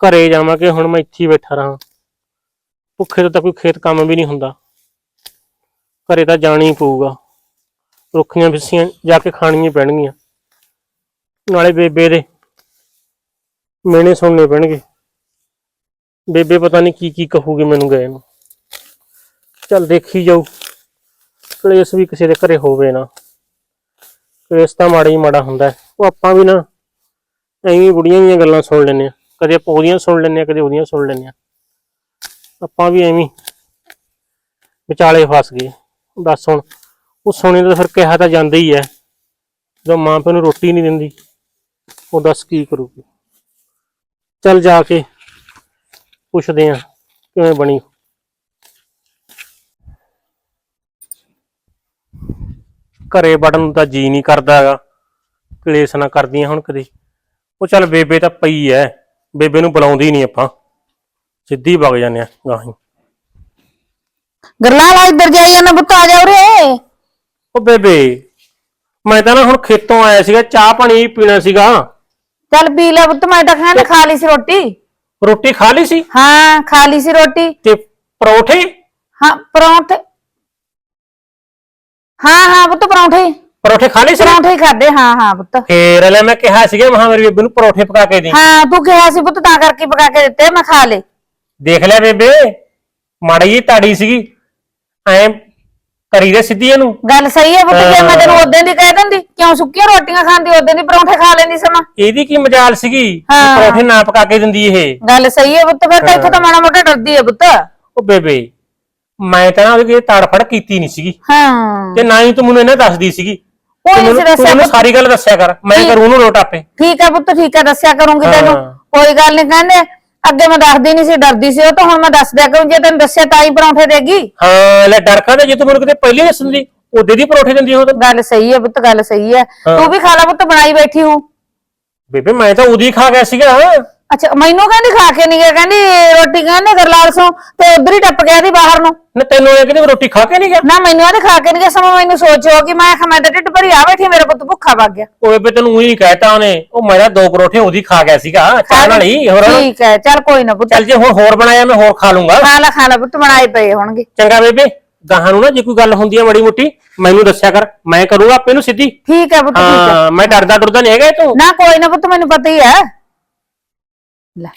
ਘਰੇ ਜਾਵਾਂ ਕਿ ਹੁਣ ਮੈਂ ਇੱਥੇ ਬੈਠਾ ਰਹਾ? ਭੁੱਖੇ ਤੋਂ ਤਾਂ ਕੋਈ ਖੇਤ ਕੰਮ ਵੀ ਨਹੀਂ ਹੁੰਦਾ। ਘਰੇ ਤਾਂ ਜਾਣਾ ਹੀ ਪਊਗਾ। ਰੁੱਖੀਆਂ ਫਿੱਸੀਆਂ ਜਾ ਕੇ ਖਾਣੀਆਂ ਪੈਣਗੀਆਂ। ਨਾਲੇ ਬੇਬੇ ਦੇ। ਮੈਨੇ ਸੁਣਨੇ ਪੈਣਗੇ। ਬੇਬੇ ਪਤਾ ਨਹੀਂ ਕੀ ਕੀ ਕਹੂਗੀ ਮੈਨੂੰ ਗਏ ਨੂੰ। ਚੱਲ ਦੇਖੀ ਜਾਊ। ਕਲੇਸ਼ ਵੀ ਕਿਸੇ ਦੇ ਘਰੇ ਹੋਵੇ ਨਾ। ਕਲੇਸ਼ ਤਾਂ ਮਾੜਾ ਹੀ ਮਾੜਾ ਹੁੰਦਾ ਉਹ ਆਪਾਂ ਵੀ ਨਾ ਐਵੇਂ ਬੁੜੀਆਂ ਦੀਆਂ ਗੱਲਾਂ ਸੁਣ ਲੈਂਦੇ ਆ ਕਦੇ ਆਪਾਂ ਉਹਦੀਆਂ ਸੁਣ ਲੈਂਦੇ ਆ ਕਦੇ ਉਹਦੀਆਂ ਸੁਣ ਲੈਂਦੇ ਆ ਆਪਾਂ ਵੀ ਐਵੇਂ ਵਿਚਾਲੇ ਫਸ ਗਏ। ਦੱਸ ਹੁਣ, ਉਹ ਸੁਣੇ ਤਾਂ ਫਿਰ ਕਿਹਾ ਤਾਂ ਜਾਂਦਾ ਹੀ ਹੈ। ਜਦੋਂ ਮਾਂ ਪਿਓ ਨੂੰ ਰੋਟੀ ਨਹੀਂ ਦਿੰਦੀ। ਉਹ ਦੱਸ ਕੀ ਕਰੂਗੀ। ਚੱਲ ਜਾ ਕੇ ਪੁੱਛਦੇ ਆ ਕਿਵੇਂ ਬਣੀ। ਘਰੇ ਵੜਨ ਨੂੰ ਤਾਂ ਜੀ ਨਹੀਂ ਕਰਦਾ ਹੈਗਾ। ਕਲੇਸ਼ ਨਾ ਕਰਦੀਆਂ ਹੁਣ ਕਦੇ। ਉਹ ਚੱਲ ਬੇਬੇ ਤਾਂ ਪਈ ਐ। ਬੇਬੇ ਨੂੰ ਬੁਲਾਉਂਦੀ ਨਹੀਂ ਆਪਾਂ। ਸਿੱਧੀ ਵਗ ਜਾਂਦੇ ਆ ਗਾਹੀਂ ਗਰਲਾਲ ਇੱਧਰ ਜਾਈ ਜਾਂਦਾ ਪੁੱਤ ਆ ਜਾ ਉਰੇ। ਉਹ ਬੇਬੇ ਮੈਂ ਤਾਂ ਨਾ ਹੁਣ ਖੇਤੋਂ ਆਇਆ ਸੀਗਾ ਚਾਹ ਪਾਣੀ ਪੀਣਾ ਸੀਗਾ। ਚੱਲ ਪੀ ਲੈ ਪੁੱਤ ਮੈਂ ਤਾਂ ਖਾਣ ਖਾ ਲਈ ਸੀ ਰੋਟੀ। ਰੋਟੀ ਖਾ ਲਈ ਸੀ? ਹਾਂ ਖਾ ਲਈ ਸੀ ਰੋਟੀ। ਤੇ ਪਰੌਠੇ? ਹਾਂ ਪਰੌਂਠੇ। ਹਾਂ ਹਾਂ ਪੁੱਤ ਪਰੌਂਠੇ। ਪਰੌਠੇ ਖਾ ਲਈ ਸੀ? ਪਰੌਂਠੇ ਖਾਦੇ ਹਾਂ ਹਾਂ ਪੁੱਤ। ਫੇਰ ਲੈ ਮੈਂ ਕਿਹਾ ਸੀਗਾ ਮਹਾ ਮੇਰੀ ਬੇਬੇ ਨੂੰ ਪਰੌਠੇ ਪਕਾ ਕੇ ਦੇ। ਹਾਂ ਤੂੰ ਕਿਹਾ ਸੀ ਪੁੱਤ ਤਾਂ ਕਰਕੇ ਪਕਾ ਕੇ ਦਿੱਤੇ ਮੈਂ ਖਾ ਲੇ ਦੇਖ ਲਿਆ ਬੇਬੇ ਮਾੜੀ ਜੀ ਤਾੜੀ ਸੀਗੀ। ਐ ਕਰੀ ਦੇ ਸਿੱਧੀ ਇਹਨੂੰ? ਗੱਲ ਸਹੀ ਹੈ ਪੁੱਤ ਜੇ ਮੈਂ ਤੈਨੂੰ ਉਦੋਂ ਦੀ ਕਹਿ ਦਿੰਦੀ ਕਿਉਂ ਸੁੱਕੀਆਂ ਰੋਟੀਆਂ ਖਾਂਦੀ ਉਦੋਂ ਦੀ ਪਰੌਂਠੇ ਖਾ ਲੈਂਦੀ ਸਮਾਂ ਇਹਦੀ ਕੀ ਮਜਾਲ ਸੀਗੀ? ਹਾਂ। ਪਰੌਠੇ ਨਾ ਪਕਾ ਕੇ ਦਿੰਦੀ ਇਹ। ਗੱਲ ਸਹੀ ਹੈ ਪੁੱਤ ਫਿਰ ਤਾਂ ਇੱਥੇ ਤਾਂ ਮਾੜਾ ਮੋਟਾ ਡਰਦੀ ਹੈ ਪੁੱਤ ਉਹ ਬੇਬੇ ਮੈਂ ਤਾਂ ਨਾ ਉਹਦੀ ਤੜਫੜ ਕੀਤੀ ਨਹੀਂ ਸੀਗੀ। ਹਾਂ। ਤੇ ਨਾ ਹੀ ਤੂੰ ਮੈਨੂੰ ਇਹਨਾਂ ਦੱਸਦੀ ਸੀਗੀ। ਕੋਈ ਤੂੰ ਨਹੀਂ ਮੈਨੂੰ- ਤੂੰ ਮੈਨੂੰ। ਸਾਰੀ ਗੱਲ ਦੱਸਿਆ ਕਰ। ਮੈਂ ਠੀਕ। ਕਰੂੰ ਉਹਨੂੰ ਰੋਟ ਆਪੇ। ਠੀਕ ਹੈ ਪੁੱਤ ਠੀਕ ਹੈ ਦੱਸਿਆ ਕਰੂੰਗੀ ਹਾਂ। ਤੈਨੂੰ। ਕੋਈ ਗੱਲ ਨਹੀਂ ਕਹਿੰਦੇ ਅੱਗੇ ਮੈਂ ਦੱਸਦੀ ਨਹੀਂ ਸੀ ਡਰਦੀ ਸੀ ਉਹ ਤਾਂ ਹੁਣ ਮੈਂ ਦੱਸ ਦਿਆ ਕਰੂੰ ਜੇ ਤੈਨੂੰ ਦੱਸਿਆ ਤਾਂ ਹੀ ਪਰੌਂਠੇ ਦੇਗੀ ਹਾਂ ਲੈ ਡਰ ਕਾਹਦਾ ਜੇ ਤੂੰ ਮੈਨੂੰ ਕਿਤੇ ਪਹਿਲੇ ਦੱਸਣ ਦੀ ਉਹਦੇ ਦੀ ਪਰੌਠੇ ਦਿੰਦੀ ਉਹ ਤਾਂ। ਗੱਲ ਸਹੀ ਹੈ ਪੁੱਤ ਗੱਲ ਸਹੀ ਹੈ। ਹਾਂ। ਤੂੰ ਵੀ ਖਾ ਲੈ ਪੁੱਤ ਬਣਾਈ ਬੈਠੀ ਹੂੰ। ਬੇਬੇ ਮੈਂ ਤਾਂ ਉਹਦੀ ਖਾ ਗਿਆ ਸੀਗਾ। ਅੱਛਾ ਮੈਨੂੰ ਕਹਿੰਦੀ ਖਾ ਕੇ ਨਹੀਂ ਗਿਆ ਕਹਿੰਦੀ ਰੋਟੀ ਕਹਿੰਦੇ ਗਰਲਾਲ ਸੋਂ ਤੇ ਉਧਰ ਹੀ ਟੱਪ ਗਿਆ ਦੀ ਬਾਹਰ ਨੂੰ। ਨਾ ਤੈਨੂੰ ਇਹ ਕਿਤੇ ਰੋਟੀ ਖਾ ਕੇ ਨਹੀਂ ਗਿਆ? ਨਾ ਮੈਨੂੰ ਆਦੇ ਖਾ ਕੇ ਨਹੀਂ ਗਿਆ ਸਮਾਂ ਮੈਨੂੰ ਸੋਚ ਕਿ ਮੈਂ ਖਾ ਮੈਂ ਤਾਂ ਢਿੱਡ ਭਰੀ ਆ ਬੈਠੀ ਮੇਰਾ ਪੁੱਤ ਭੁੱਖਾ ਵਗ ਗਿਆ। ਉਹ ਬੇਬੇ ਤੈਨੂੰ ਉਹੀ ਕਹਿਤਾ ਉਹਨੇ ਉਹ ਮੈਂ ਤਾਂ ਦੋ ਪਰੌਠੇ ਉਹਦੀ ਖਾ ਗਿਆ ਸੀਗਾ ਚਾਹ ਨਾਲ ਹੀ ਹੋਰ ਠੀਕ ਹੈ ਚੱਲ ਕੋਈ ਨਾ ਪੁੱਤ। ਚੱਲ ਜੇ ਹੁਣ ਹੋਰ ਬਣਾਇਆ ਮੈਂ ਹੋਰ ਖਾ ਲੂੰਗਾ। ਖਾ ਲੈ ਖਾ ਲੈ ਪੁੱਤ ਬਣਾਏ ਪਏ ਹੋਣਗੇ। ਚੰਗਾ ਬੇਬੇ ਗਾਹਾਂ ਨੂੰ ਨਾ ਜੇ ਕੋਈ ਗੱਲ ਹੁੰਦੀ ਹੈ ਮੜੀ ਮੁੱਟੀ ਮੈਨੂੰ ਦੱਸਿਆ ਕਰ ਮੈਂ ਕਰੂੰਗਾ ਆਪੇ ਨੂੰ ਸਿੱਧੀ। ਠੀਕ ਹੈ ਪੁੱਤ ਠੀਕ ਹੈ। ਹਾਂ ਮੈਂ ਡਰਦਾ ਡਰਦਾ ਨਹੀਂ ਹੈਗਾ ਤੋਂ। ਨਾ ਕੋਈ ਨਾ ਪੁੱਤ ਮੈਨੂੰ ਪਤਾ ਹੀ ਹੈ। ਲੈ।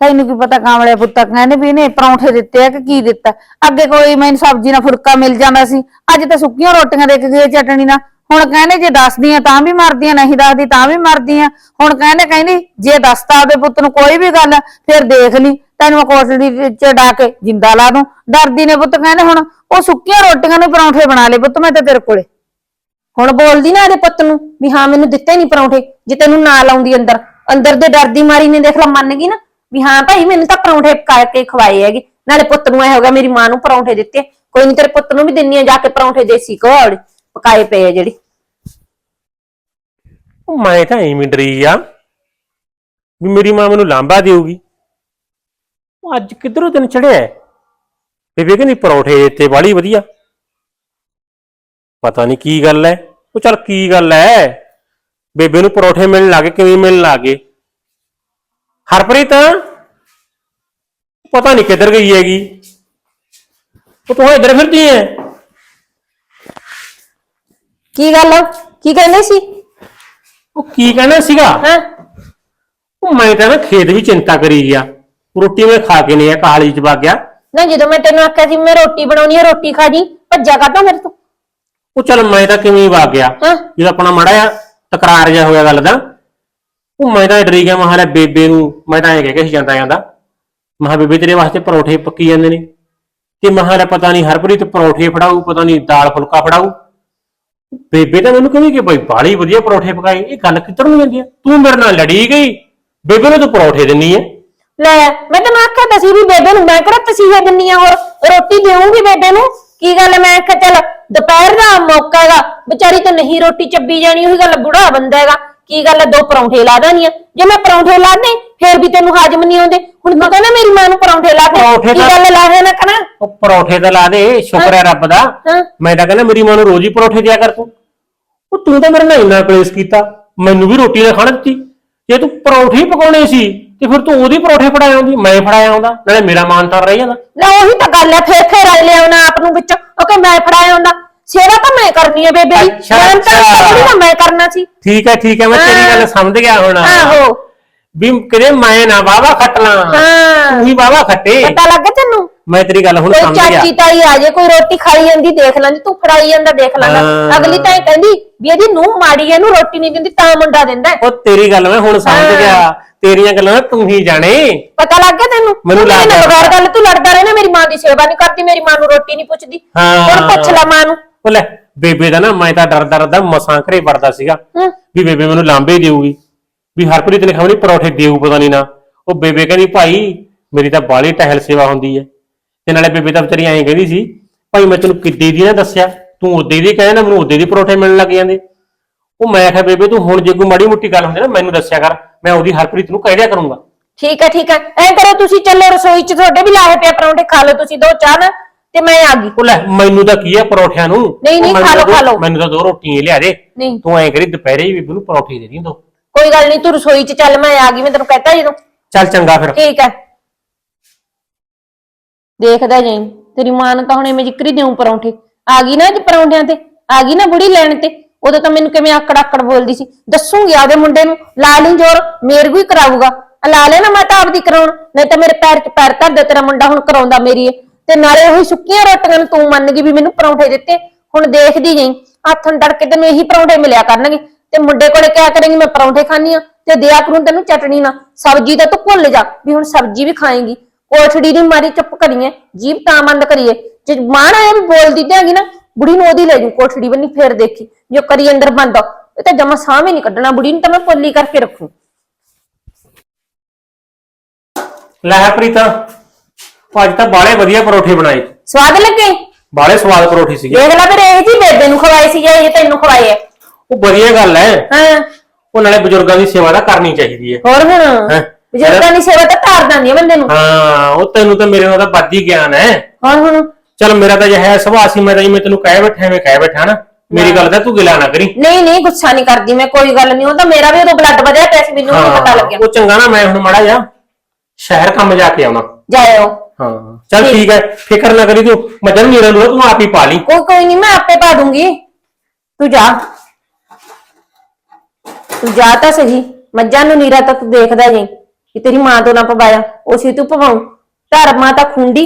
ਤੈਨੂੰ ਕੀ ਪਤਾ ਕਾਮਲੇ ਪੁੱਤਾ ਕਹਿੰਦੇ ਵੀ ਇਹਨੇ ਪਰੌਂਠੇ ਦਿੱਤੇ ਆ ਕਿ ਕੀ ਦਿੱਤਾ? ਅੱਗੇ ਕੋਈ ਮੈਨੂੰ ਸਬਜ਼ੀ ਨਾਲ ਫੁਲਕਾ ਮਿਲ ਜਾਂਦਾ ਸੀ। ਅੱਜ ਤਾਂ ਸੁੱਕੀਆਂ ਰੋਟੀਆਂ ਦੇ ਕੇ ਗਏ ਚਟਣੀ ਨਾਲ। ਹੁਣ ਕਹਿੰਦੇ ਜੇ ਦੱਸਦੀਆਂ ਤਾਂ ਵੀ ਮਰਦੀਆਂ, ਨਹੀਂ ਦੱਸਦੀ ਤਾਂ ਵੀ ਮਰਦੀਆਂ। ਹੁਣ ਕਹਿੰਦੇ, ਕਹਿੰਦੀ, ਜੇ ਦੱਸਤਾ ਉਹਦੇ ਪੁੱਤ ਨੂੰ ਕੋਈ ਵੀ ਗੱਲ, ਫਿਰ ਦੇਖ ਲਈ। ਤੈਨੂੰ ਮੈਂ ਕੋਠੜੀ ਚ ਡਾ ਕੇ ਜਿੰਦਾ ਲਾ ਦੂੰ। ਡਰਦੀ ਨੇ ਪੁੱਤ ਕਹਿੰਦੇ ਹੁਣ, ਉਹ ਸੁੱਕੀਆਂ ਰੋਟੀਆਂ ਨੂੰ ਪਰੌਂਠੇ ਬਣਾ ਲਏ ਪੁੱਤ ਮੈਂ ਤਾਂ ਤੇਰੇ ਕੋਲੇ। ਹੁਣ ਬੋਲਦੀ ਨਾ ਇਹਦੇ ਪੁੱਤ ਨੂੰ ਵੀ ਹਾਂ, ਮੈਨੂੰ ਦਿੱਤੇ ਨਹੀਂ ਪਰੌਂਠੇ, ਜੇ ਤੈਨੂੰ ਨਾ ਲਾਉਂਦੀ ਅੰਦਰ। ਅੰਦਰ ਦੇ ਡਰਦੀ ਮਾਰੀ ਨੇ ਦੇਖ ਲਾ ਮੰਨ ਗਈ ਨਾ, ਵੀ ਹਾਂ ਭਾਈ ਮੈਨੂੰ ਤਾਂ ਪਰੌਂਠੇ ਪਕਾ ਕੇ ਖਵਾਏ ਹੈਗੇ, ਨਾਲੇ ਪੁੱਤ ਨੂੰ ਐ ਹੋਗਾ ਮੇਰੀ ਮਾਂ ਨੂੰ ਪਰੌਂਠੇ ਦਿੱਤੇ, ਕੋਈ ਨਹੀਂ ਤੇਰੇ ਪੁੱਤ ਨੂੰ ਵੀ ਦਿੰਨੀ ਆ ਜਾ ਕੇ ਪਰੌਂਠੇ ਦੇਸੀ ਘੋੜ ਪਕਾਏ ਪਏ ਆ ਜਿਹੜੇ। ਉਹ ਮੈਂ ਤਾਂ ਐਵੇਂ ਡਰੀ ਆ, ਵੀ ਮੇਰੀ ਮਾਂ ਮੈਨੂੰ ਲਾਂਬਾ ਦੇਊਗੀ। ਉਹ ਅੱਜ ਕਿਧਰੋਂ ਦਿਨ ਚੜਿਆ ਬੇਬੇ ਕਹਿੰਦੀ ਪਰੌਠੇ ਦਿੱਤੇ ਬਾਲੀ ਵਧੀਆ। ਪਤਾ ਨਹੀਂ ਕੀ ਗੱਲ ਹੈ, ਉਹ ਚੱਲ ਕੀ ਗੱਲ ਹੈ? ਬੇਬੇ ਨੂੰ ਪਰੌਠੇ ਮਿਲਣ ਲੱਗੇ ਕਿਵੇਂ ਮਿਲਣ ਲੱਗੇ ਹਰਪ੍ਰੀਤ? ਪਤਾ ਨਹੀਂ ਕਿੱਧਰ ਗਈ ਹੈਗੀ। ਉਹ ਤੂੰ ਇੱਧਰ ਫਿਰਦੀ ਹੈ ਕੀ ਗੱਲ? ਕੀ ਕਹਿੰਦੇ ਸੀ? ਉਹ ਕੀ ਕਹਿਣਾ ਸੀਗਾ? ਹਾਂ? ਉਹ ਮੈਂ ਤਾਂ ਨਾ ਖੇਤ ਵੀ ਚਿੰਤਾ ਕਰੀ ਗਿਆ ਰੋਟੀ ਮੈਂ ਖਾ ਕੇ ਨਹੀਂ ਆ ਕਾਲੀ ਚ ਵਗ ਗਿਆ। ਨਾ ਜਦੋਂ ਮੈਂ ਤੈਨੂੰ ਆਖਿਆ ਸੀ ਮੈਂ ਰੋਟੀ ਬਣਾਉਣੀ ਆ ਰੋਟੀ ਖਾ ਜੀ ਭੱਜਿਆ ਕਾਹਤੋਂ ਮੇਰੇ ਤੋਂ? ਉਹ ਚੱਲ ਮੈਂ ਤਾਂ ਕਿਵੇਂ ਵਗ ਗਿਆ। ਹਾਂ? ਜਦੋਂ ਆਪਣਾ ਮੜਾ ਆ ਤਕਰਾਰ ਜਿਹਾ ਹੋਇਆ ਗੱਲ ਦਾ। ਉਹ ਮੈਂ ਤਾਂ ਡਰੀ ਗਿਆ ਮਹਾਲੇ ਬੇਬੇ ਨੂੰ, ਮੈਂ ਤਾਂ ਐ ਕਹਿ ਕੇ ਸੀ ਜਾਂਦਾ ਜਾਂਦਾ। ਮਹਾ ਬੇਬੇ ਤੇਰੇ ਵਾਸਤੇ ਪਰੌਠੇ ਪੱਕੀ ਜਾਂਦੇ ਨੇ। ਕਿ ਮਹਾਲੇ ਪਤਾ ਨਹੀਂ ਹਰਪ੍ਰੀਤ ਪਰੌਠੇ ਫੜਾਊ, ਪਤਾ ਨਹੀਂ ਦਾਲ ਫੁਲਕਾ ਫੜਾਊ। ਬੇਬੇ ਤਾਂ ਮੈਨੂੰ ਕਹਿੰਦੀ ਕਿ ਬਈ ਬਾਲੀ ਵਧੀਆ ਪਰੌਠੇ ਪਕਾਏ, ਇਹ ਗੱਲ ਕਿੱਧਰ ਨੂੰ ਜਾਂਦੀ ਆ? ਤੂੰ ਮੇਰੇ ਨਾਲ ਲੜੀ ਗਈ, ਬੇਬੇ ਨੂੰ ਤੂੰ ਪਰੌਠੇ ਦਿੰਨੀ ਐ ਲੈ, ਮੈਂ ਤੈਨੂੰ ਆਖਿਆ ਤਾਂ ਸੀ ਵੀ ਬੇਬੇ ਨੂੰ ਮੈਂ ਕਿਹੜਾ ਤਸੀਹੇ ਦਿੰਨੀ ਆ ਹੋਰ, ਰੋਟੀ ਦੇਵਾਂਗੀ ਬੇਬੇ ਨੂੰ। ਕੀ ਗੱਲ, ਮੈਂ ਆਖਿਆ ਚੱਲ ਦੁਪਹਿਰ ਦਾ ਮੌਕਾ ਹੈਗਾ। ਵਿਚਾਰੀ ਤਾਂ ਨਹੀਂ ਰੋਟੀ ਚੱਬੀ ਜਾਣੀ ਉਹੀ ਗੱਲ ਬੁੜਾ ਬੰਦਾ ਹੈਗਾ। ਕੀ ਗੱਲ ਹੈ ਦੋ ਪਰੌਂਠੇ ਲਾ ਦਾਨੀਆਂ ਜੇ ਮੈਂ ਪਰੌਂਠੇ ਲਾ ਦੇ ਫੇਰ ਵੀ ਤੈਨੂੰ ਹਾਜ਼ਮ ਨਹੀਂ ਆਉਂਦੇ। ਹੁਣ ਤੂੰ ਕਹਿੰਦਾ ਮੇਰੀ ਮਾਂ ਨੂੰ ਪਰੌਂਠੇ ਲਾ ਦੇ। ਪਰੌਂਠੇ ਕੀ ਤਾਂ- ਗੱਲ ਲਾ ਦੇ ਨਾ ਕਹਣਾ ਉਹ ਪਰੌਠੇ ਤਾਂ ਲਾ ਦੇ ਸ਼ੁਕਰ ਹੈ। ਰੱਬ ਦਾ। ਹਾਂ। ਮੈਂ ਤਾਂ ਕਹਿੰਦਾ ਮੇਰੀ ਮਾਂ ਨੂੰ ਰੋਜ਼ ਹੀ ਪਰੌਠੇ ਦਿਆ ਕਰ ਤੂੰ। ਉਹ ਤੂੰ ਤਾਂ ਮੇਰੇ ਨਾਲ ਇੰਨਾ ਕਲੇਸ਼ ਕੀਤਾ। ਮੈਨੂੰ ਵੀ ਰੋਟੀ ਨਾ ਖਾਣ ਦਿੱਤੀ। ਜੇ ਤੂੰ ਪਰੌਠੇ ਹੀ ਪਕਾਉਣੇ ਸੀ ਤੇ ਫਿਰ ਤੂੰ ਉਹਦੀ ਪਰੌਠੇ ਫੜਾਇਆ ਆਉਂਦੀ ਮੈਂ ਫੜਾਇਆ ਆਉਂਦਾ ਨਾਲੇ ਮੇਰਾ ਮਾਨ ਤਾਂ ਰਹਿ ਜਾਂਦਾ। ਲੈ ਉਹੀ ਤਾਂ ਗੱਲ ਹੈ ਫੇਰ ਫੇਰ ਆ ਲਿਆਉਣਾ ਆਪ ਨੂੰ ਵਿੱਚ ਓਕੇ ਮੈਂ ਫੜਾਇਆ ਹੁੰਦਾ ਸੇਵਾ ਤਾਂ ਮੈਂ ਕਰਨੀ ਹੈ ਬੇਬੇ ਦੀ ਅੱਛਾ, ਮੈਂ ਤਾਂ ਅੱਛਾ। ਥੋੜ੍ਹੀ ਨਾ ਮੈਂ ਕਰਨਾ ਸੀ। ਠੀਕ ਹੈ ਠੀਕ ਹੈ ਮੈਂ ਤੇਰੀ। ਗੱਲ ਸਮਝ ਗਿਆ ਹੁਣ। ਆਹੋ। ਵੀ ਕਿਤੇ ਮੈਂ ਨਾ ਵਾਵਾ ਖੱਟ ਲਾਂ। ਹਾਂ। ਤੂੰ ਹੀ ਵਾਵਾ ਖੱਟੇ। ਪਤਾ ਲੱਗ ਗਿਆ ਤੈਨੂੰ? ਮੈਂ ਤੇਰੀ ਗੱਲ ਹੁਣ ਕੋਈ ਸਮਝ ਗਿਆ। ਚਾਚੀ ਤਾਈ ਆ ਜੇ ਕੋਈ ਰੋਟੀ ਖਾਈ ਜਾਂਦੀ ਦੇਖ ਲੈਂਦੀ ਤੂੰ ਫੜਾਈ ਜਾਂਦਾ ਦੇਖ ਹਾਂ। ਅਗਲੀ ਤਾਂ ਇਹ ਕਹਿੰਦੀ ਵੀ ਇਹਦੀ ਨੂੰਹ ਮਾੜੀ ਹੈ ਇਹਨੂੰ ਰੋਟੀ ਨਹੀਂ ਦਿੰਦੀ ਤਾਂ ਮੁੰਡਾ ਦਿੰਦਾ। ਹੈ। ਉਹ ਤੇਰੀ ਗੱਲ ਮੈਂ ਹੁਣ ਸਮਝ ਹਾਂ। ਗਿਆ। ਤੇਰੀਆਂ ਗੱਲਾਂ ਤੂੰ ਹੀ ਜਾਣੇ। ਪਤਾ ਲੱਗ ਗਿਆ ਤੈਨੂੰ? ਮੈਨੂੰ ਤੂੰ ਮੇਰੇ ਲੱਗ ਗਿਆ। ਬਗੈਰ ਗੱਲ ਤੂੰ ਲੜਦਾ ਰਹਿਣਾ ਮੇਰੀ ਮਾਂ ਦੀ ਸੇਵਾ ਨਹੀਂ ਕਰਦੀ ਮੇਰੀ ਮਾਂ ਨੂੰ ਰੋਟੀ ਨਹੀਂ ਪੁੱਛਦੀ। ਹਾਂ। ਹੁਣ ਪੁੱਛ ਲੈ ਮਾਂ ਨੂੰ। ਉਹ ਲੈ ਬੇਬੇ ਦਾ ਨਾ ਮੈਂ ਤਾਂ ਡਰਦਾ ਡਰਦਾ ਮਸਾਂ ਘਰੇ ਵੜਦਾ ਸੀਗਾ। ਹੂੰ। ਵੀ ਬੇਬੇ ਮੈਨੂੰ ਲਾਂਬੇ ਦੇਊਗੀ। ਵੀ ਹਰਪ੍ਰੀਤ ਨੇ ਖਬਰੀ ਪਰੌਠੇ ਦੇਊ ਪਤਾ ਨਹੀਂ ਨਾ। ਉਹ ਬੇਬੇ ਕਹਿੰਦੀ ਭਾਈ ਮੇਰੀ ਤਾਂ ਬਾਲੀ ਟਹਿਲ ਸੇਵਾ ਹੁੰਦੀ ਹੈ। ਤੇ ਨਾਲੇ ਬੇਬੇ ਤਾਂ ਵਿਚਾਰੀ ਐਂ ਕਹਿੰਦੀ ਸੀ ਭਾਈ ਮੈਂ ਤੈਨੂੰ ਕਿੱਦੇ ਦੀ ਨਾ ਦੱਸਿਆ। ਤੂੰ ਉਦੇ ਦੀ ਕਹਿੰਦਾ ਮੈਨੂੰ ਉਦੇ ਦੀ ਪਰੌਠੇ ਮਿਲਣ ਲੱਗ ਜਾਂਦੇ। ਉਹ ਮੈਂ ਆਖਿਆ ਬੇਬੇ ਤੂੰ ਹੁਣ ਜੇ ਕੋਈ ਮਾੜੀ ਮੁੱਟੀ ਗੱਲ ਹੁੰਦੀ ਨਾ ਮੈਨੂੰ ਦੱਸਿਆ ਕਰ। ਮੈਂ ਉਹਦੀ ਹਰਪ੍ਰੀਤ ਨੂੰ ਕਹਿ ਦਿਆ ਕਰੂੰਗਾ। ਠੀਕ ਹੈ ਠੀਕ ਹੈ। ਐਂ ਕਰੋ ਤੁਸੀਂ ਚੱਲੋ ਰਸੋਈ 'ਚ ਤੁਹਾਡੇ ਵੀ ਲਾਹੇ ਪਿਆ ਪਰੌਂਠੇ ਖਾ ਲਓ ਤੁਸੀਂ ਦੋ ਚਾਹ ਨਾ ਤੇ ਮੈਂ ਆ ਗਈ। ਉਹ ਲੈ ਮੈਨੂੰ ਤਾਂ ਕੀ ਹੈ ਪਰੌਠਿਆਂ ਨੂੰ? ਨਹੀਂ, ਨਹੀਂ, ਉਹ ਮੈਨੂੰ ਖਾ ਲਓ, ਤਾਂ ਦੋ- ਖਾ ਲਓ। ਮੈਨੂੰ ਤਾਂ ਦੋ ਰੋਟੀਆਂ ਹੀ ਲਿਆ ਦੇ। ਨਹੀਂ। ਤੂੰ ਐਂ ਕਰੀ ਦੁਪਹਿਰੇ ਹੀ ਬੇਬੇ ਨੂੰ ਪਰੌਠੇ ਦੇ ਦੀ ਦੋ। ਕੋਈ ਗੱਲ ਨਹੀਂ ਤੂੰ ਰਸੋਈ 'ਚ ਚੱਲ ਮੈਂ ਆ ਗਈ ਮੈਂ ਤੈਨੂੰ ਕਹਤਾ ਜਦੋਂ। ਚੱਲ ਚੰਗਾ ਫਿਰ। ਠੀਕ ਹੈ। ਦੇਖਦਾ ਜਾਈ ਤੇਰੀ ਮਾਂ ਨੂੰ ਤਾਂ ਹੁਣ ਐਵੇਂ ਜ਼ਿਕਰੀ ਦੇਉ ਪਰੌਂਠੇ। ਆ ਗਈ ਨਾ ਅੱਜ ਪਰੌਂਠਿਆਂ ਤੇ ਆ ਗਈ ਨਾ ਬੁੜੀ ਲੈਣ ਤੇ। ਉਦੋਂ ਤਾਂ ਮੈਨੂੰ ਕਿਵੇਂ ਆਕੜ ਆਕੜ ਬੋਲਦੀ ਸੀ? ਦੱਸੂਗੀ ਆਪਦੇ ਮੁੰਡੇ ਨੂੰ, ਲਾ ਲਈ ਜੋਰ, ਮੇਰੇ ਹੀ ਕਰਾਊਗਾ। ਲਾ ਲੈ ਨਾ ਮੈਂ ਤਾਂ ਆਪਦੀ ਕਰਾਉਣ, ਨਹੀਂ ਤਾਂ ਮੇਰੇ ਪੈਰ 'ਚ ਪੈਰ ਧਰ ਦੇ, ਤੇਰਾ ਮੁੰਡਾ ਹੁਣ ਕਰਾਉਂਦਾ ਮੇਰੀ ਇਹ। ਤੇ ਨਾਲੇ ਉਹੀ ਸੁੱਕੀਆਂ ਰੋਟੀਆਂ ਨੂੰ ਤੂੰ ਮੰਨ ਗਈ ਵੀ ਮੈਨੂੰ ਪਰੌਂਠੇ ਦਿੱਤੇ, ਹੁਣ ਦੇਖਦੀ ਜਾਈ। ਹੱਥੋਂ ਡਰ ਕੇ ਤੈਨੂੰ ਇਹੀ ਪਰੌਂਠੇ ਮਿਲਿਆ ਕਰਨਗੇ। ਤੇ ਮੁੰਡੇ ਕੋਲੇ ਕਿਆ ਕਰੇਂਗੀ, ਮੈਂ ਪਰੌਂਠੇ ਖਾਣੀ ਆ ਤੇ ਦਿਆ ਕਰੂੰ ਤੈਨੂੰ ਚਟਣੀ ਨਾ ਸਬਜ਼ੀ ਤਾਂ ਤੂੰ ਭੁੱਲ ਜਾ ਵੀ ਹੁਣ ਸਬਜ਼ੀ ਵੀ ਖਾਏਂਗੀ। ਕੋਠੜੀ ਦੀ ਮਾਰੀ ਚੁੱਪ ਕਰੀਏ, ਜੀਭ ਤਾਂ ਬੰਦ ਕਰੀਏ। ਜੇ ਮਾਣ ਇਹ ਵੀ ਬੋਲਦੀ ਦਿਆਂਗੀ ਨਾ ਬੁੜੀ ਨੂੰ ਉਹਦੀ ਲੈ ਜੂ ਕੋਠੜੀ ਬੰਨੀ ਫੇਰ ਦੇਖੀ ਜੋ ਕਰੀ ਅੰਦਰ ਬੰਦ ਇਹ ਤਾਂ ਜਮਾ ਸਾਹ ਵੀ ਨਹੀਂ ਕੱਢਣਾ ਬੁੜੀ ਨੂੰ ਤਾਂ ਮੈਂ ਪੋਲੀ ਕਰਕੇ ਰੱਖੂ। ਲੈ ਉਹ ਅੱਜ ਤਾਂ ਬਾਲੇ ਵਧੀਆ ਪਰੌਠੇ ਬਣਾਏ। ਸਵਾਦ ਲੱਗੇ? ਬਾਲੇ ਸਵਾਦ ਪਰੌਠੇ ਸੀਗੇ। ਦੇਖ ਲੈ ਫਿਰ ਇਹ ਜੀ ਬੇਬੇ ਨੂੰ ਖਵਾਏ ਸੀ ਜਾਂ ਇਹ ਤੈਨੂੰ ਖਵਾਏ ਆ। ਉਹ ਵਧੀਆ ਗੱਲ ਹੈ। ਹਾਂ। ਉਹ ਨਾਲੇ ਬਜ਼ੁਰਗਾਂ ਦੀ ਸੇਵਾ ਤਾਂ ਕਰਨੀ ਚਾਹੀਦੀ ਹੈ। ਹੋਰ ਹੁਣ? ਹੈਂ? ਬਜ਼ੁਰਗਾਂ ਦੀ ਸੇਵਾ ਤਾਂ ਧਾਰ ਦਿੰਦੀ ਆ ਬੰਦੇ ਨੂੰ। ਹਾਂ ਉਹ ਤੈਨੂੰ ਤਾਂ ਮੇਰੇ ਨਾਲ ਤਾਂ ਵੱਧ ਹੀ ਗਿਆਨ ਹੈ। ਹੋਰ ਹੁਣ? ਚਲ ਮੇਰਾ ਤਾਂ ਇਹ ਹੈ ਸੁਭਾਅ ਸੀ ਮੈਂ ਤਾਂ ਜਿਵੇਂ ਤੈਨੂੰ ਕਹਿ ਬੈਠਾ ਐਵੇਂ ਕਹਿ ਬੈਠਾ ਨਾ ਮੇਰੀ ਗੱਲ ਦਾ ਤੂੰ ਗਿਲਾ ਨਾ ਕਰੀ। ਨਹੀਂ ਨਹੀਂ ਗੁੱਸਾ ਨਹੀਂ ਕਰਦੀ ਮੈਂ ਕੋਈ ਗੱਲ ਨਹੀਂ ਉਹ ਤਾਂ ਮੇਰਾ ਵੀ ਉਦੋਂ ਬਲੱਡ ਵਧਿਆ ਪਿਆ ਸੀ ਮੈਨੂੰ ਨਹੀਂ ਪਤਾ ਲੱਗਿਆ। ਉਹ ਚੰਗਾ ਨਾ ਮੈਂ ਹੁਣ ਮੜਾ ਜਾ ਸ਼ਹਿਰ ਕੰਮ ਜਾ ਕੇ ਆਉਣਾ। ਜਾਇਓ। ਹਾਂ ਚਲ ਠੀਕ। ਹੈ ਫਿਕਰ ਨਾ ਕਰੀ ਤੂੰ ਮਜਨ ਨੀਰਾਂ ਨੂੰ ਤੂੰ ਆਪ ਹੀ ਪਾ ਲਈ। ਕੋਈ ਕੋਈ ਨਹੀਂ ਮੈਂ ਆਪੇ ਪਾ ਦੂੰਗੀ। ਤੂੰ ਜਾ। ਤੂੰ ਜਾ ਤਾਂ ਸਹੀ ਮੱਝਾਂ ਨੂੰ ਨੀਰਾ ਤਾਂ ਤੂੰ ਦੇਖਦਾ ਜਾਈ ਕਿ ਤੇਰੀ ਮਾਂ ਤੋਂ ਨਾ ਪਵਾਇਆ ਉਸੇ ਤੂੰ ਪਵਾਉ। ਧਰਮਾ ਤਾਂ ਖੁੰਡੀ।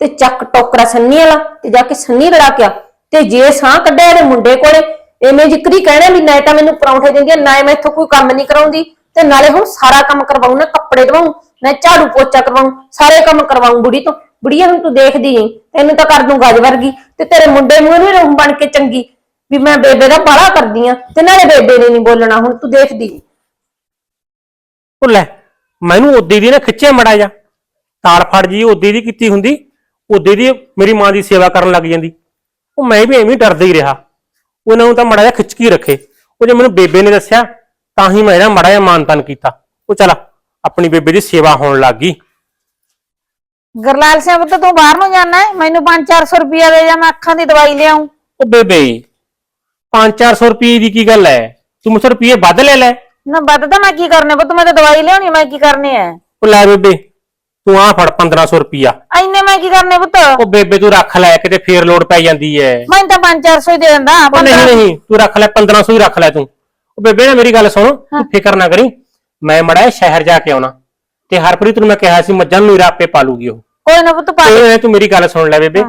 ਤੇ ਚੱਕ ਟੋਕਰਾ ਸੰਨੀ ਵਾਲਾ ਤੇ ਜਾ ਕੇ ਸੰਨੀ ਰੜਾ ਕੇ ਆ। ਤੇ ਜੇ ਸਾਹ ਕੱਢਿਆ ਇਹਦੇ ਮੁੰਡੇ ਕੋਲੇ, ਐਵੇਂ ਜ਼ਿਕਰੀ ਕਹਿਣਾ ਵੀ ਨਾ ਤਾਂ ਮੈਨੂੰ ਪਰੌਂਠੇ ਦਿੰਦੀ ਆ, ਨਾ ਮੈਂ ਇੱਥੋਂ ਕੋਈ ਕੰਮ ਨਹੀਂ ਕਰਾਉਂਦੀ। ਤੇ ਨਾਲੇ ਹੁਣ ਸਾਰਾ ਕੰਮ ਕਰਵਾਉਂ, ਨਾ ਕੱਪੜੇ ਧਵਾਉ, ਨਾ ਝਾੜੂ ਪੋਚਾ ਕਰਵਾਉ, ਸਾਰੇ ਕੰਮ ਕਰਵਾਉ ਬੁੜੀ ਤੋਂ। ਬੁੜੀਆ ਹੁਣ ਤੂੰ ਦੇਖਦੀ ਏ ਤੈਨੂੰ ਤਾਂ ਕਰ ਦੂੰ ਗੱਜ ਵਰਗੀ। ਤੇ ਤੇਰੇ ਮੁੰਡੇ ਮੂੰਹ ਵੀ ਰਹੂੰ ਬਣ ਕੇ ਚੰਗੀ, ਵੀ ਮੈਂ ਬੇਬੇ ਦਾ ਬਾਲਾ ਕਰਦੀ ਆ, ਤੇ ਨਾਲੇ ਬੇਬੇ ਨੇ ਨਹੀਂ ਬੋਲਣਾ, ਹੁਣ ਤੂੰ ਦੇਖਦੀ। ਏ। ਉਹ ਲੈ, ਮੈਨੂੰ ਉਦੇ ਦੀ ਨਾ ਖਿੱਚਿਆ ਮੜਾ ਜਾ। ਤਾੜ ਫੜ ਜੀ ਉਦੇ ਦੀ ਕੀਤੀ ਹੁੰਦੀ। ਉਦੇ ਦੀ ਮੇਰੀ ਮਾਂ ਦੀ ਸੇਵਾ ਕਰਨ ਲੱਗ ਜਾਂਦੀ। ਉਹ ਮੈਂ ਵੀ ਐਵੇਂ ਹੀ ਡਰਦਾ ਹੀ ਰਿਹਾ। ਉਹਨਾਂ ਨੂੰ ਤਾਂ ਮੜਾ ਜਾ ਖਿੱਚ ਕੇ ਹੀ ਰੱਖੇ। ਉਹ ਜੇ ਮੈਨੂੰ ਬੇਬੇ ਨੇ ਦੱਸਿਆ ਤਾਂ ਹੀ ਮੈਂ ਇਹਦਾ ਮੜਾ ਜਿਹਾ ਮਾਨਤਨ ਕੀਤਾ। ਉਹ ਚਲ ਆਪਣੀ ਬੇਬੇ ਦੀ ਸੇਵਾ ਹੋਣ ਲੱਗ ਗਈ। ਗਰਲਾਲ ਸਿੰਘ ਪੁੱਤ ਤੂੰ ਬਾਹਰ ਨੂੰ ਜਾਣਾ ਹੈ? ਮੈਨੂੰ 5-400 ਰੁਪਇਆ ਦੇ ਜਾ ਮੈਂ ਅੱਖਾਂ ਦੀ ਦਵਾਈ ਲਿਆਉਂ ਉਹ ਬੇਬੇ 5-400 ਰੁਪਏ ਦੀ ਕੀ ਗੱਲ ਹੈ? ਤੂੰ ਮੁझसे ਰੁਪਏ ਵੱਧ ਲੈ ਲੈ। ਨਾ ਵੱਧ ਤਾਂ ਮੈਂ ਕੀ ਕਰਨੇ ਪੁੱਤ? ਮੈਂ ਤਾਂ ਦਵਾਈ ਲਿਆਉਣੀ ਮੈਂ ਕੀ ਕਰਨੇ ਐ ਉਹ ਲੈ ਬੇਬੇ ਤੂੰ ਆ ਫੜ 1500 ਰੁਪਿਆ ਐਨੇ ਮੈਂ ਕੀ ਕਰਨੇ ਪੁੱਤ? ਉਹ ਬੇਬੇ ਤੂੰ ਰੱਖ ਲੈ ਕਿਤੇ ਫੇਰ ਲੋੜ ਪੈ ਜਾਂਦੀ ਹੈ ਮੈਂ ਤਾਂ 5-400 ਹੀ ਦੇ ਦਿੰਦਾ ਉਹ ਨਹੀਂ ਨਹੀਂ ਤੂੰ ਰੱਖ ਲੈ 1500 ਹੀ ਰੱਖ ਲੈ ਤੂੰ। ਉਹ ਬੇਬੇ ਨਾ ਮੇਰੀ ਗੱਲ ਸੁਣ ਤੂੰ ਫਿਕਰ ਨਾ ਕਰੀ। ਮੈਂ ਮੜਾ ਸ਼ਹਿਰ ਜਾ ਕੇ ਆਉਣਾ। ਤੇ ਹਰਪ੍ਰੀਤ ਨੂੰ ਮੈਂ ਕਿਹਾ ਸੀ ਮੱਝਾਂ ਨੂੰ ਰਾਪੇ ਪਾਲੂਗੀ ਉਹ। ਕੋਈ ਨਾ ਪੁੱਤ ਪਾ ਤੇ ਤੂੰ ਮੇਰੀ ਗੱਲ ਸੁਣ ਲੈ ਬੇਬੇ।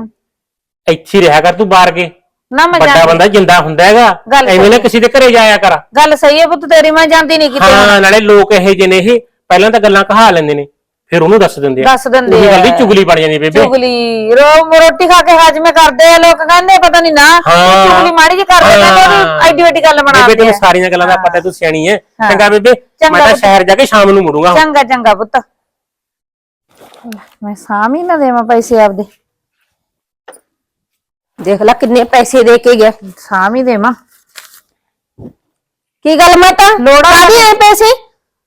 ਇੱਥੇ ਹੀ ਰਿਹਾ ਕਰ ਤੂੰ ਬਾਹਰ ਕੇ। ਨਾ ਮੈਂ ਵੱਡਾ ਜਾਂਦੀ ਬੰਦਾ ਜਿੰਦਾ ਹੁੰਦਾ ਹੈਗਾ। ਐਵੇਂ ਨਾ ਕਿਸੇ ਦੇ ਘਰੇ ਜਾਇਆ ਕਰ। ਗੱਲ ਸਹੀ ਹੈ ਪੁੱਤ ਤੇਰੀ ਮੈਂ ਜਾਂਦੀ ਨਹੀਂ ਕਿਤੇ। ਹਾਂ ਨਾਲੇ ਲੋਕ ਇਹੋ ਜਿਹੇ ਨੇ ਇਹ। ਪਹਿਲਾਂ ਤਾਂ ਗੱਲਾਂ ਕਹਾ ਲੈਂਦੇ ਨੇ। ਫਿਰ ਉਹਨੂੰ ਦੱਸ ਦਿੰਦੇ ਆ। ਦੱਸ ਦਿੰਦੇ ਉਹੀ ਗੱਲ ਦੀ ਆ। ਚੁਗਲੀ ਬਣ ਜਾਂਦੀ ਬੇਬੇ। ਚੁਗਲੀ ਰੋ ਰੋਟੀ ਖਾ ਕੇ ਹਾਜਮੇ ਕਰਦੇ ਆ ਲੋਕ ਕਹਿੰਦੇ ਪਤਾ ਨਹੀਂ ਨਾ ਹਾਂ। ਚੁਗਲੀ ਮਾੜੀ ਜੀ ਕਰਦੇ ਹਾਂ। ਉਹਦੀ ਐਡੀ ਵੱਡੀ ਗੱਲ ਬੇਬੇ ਬਣਾਉਂਦੇ ਤੈਨੂੰ ਆ। ਸਾਰੀਆਂ ਗੱਲਾਂ ਦਾ ਪਤਾ ਤੂੰ ਸਿਆਣੀ ਹੈ ਹਾਂ। ਚੰਗਾ ਬੇਬੇ ਚੰਗਾ ਮੈਂ ਤਾਂ ਬੇਬੇ। ਸ਼ਹਿਰ ਜਾ ਕੇ ਸ਼ਾਮ ਨੂੰ ਮੁੜੂੰਗਾ। ਚੰਗਾ ਚੰਗਾ ਪੁੱਤ। ਮੈਂ ਸਾਮੀ ਨਾ ਦੇਵਾਂ ਪੈਸੇ ਆਪਦੇ। ਦੇਖ ਲੈ ਕਿੰਨੇ ਪੈਸੇ ਦੇ ਕੇ ਗਿਆ। ਸਾਮੀ ਦੇਵਾਂ। ਕੀ ਗੱਲ ਮੈਂ ਤਾਂ ਲੋੜਾਂ ਕਾਹਦੀ ਐ ਪੈਸੇ?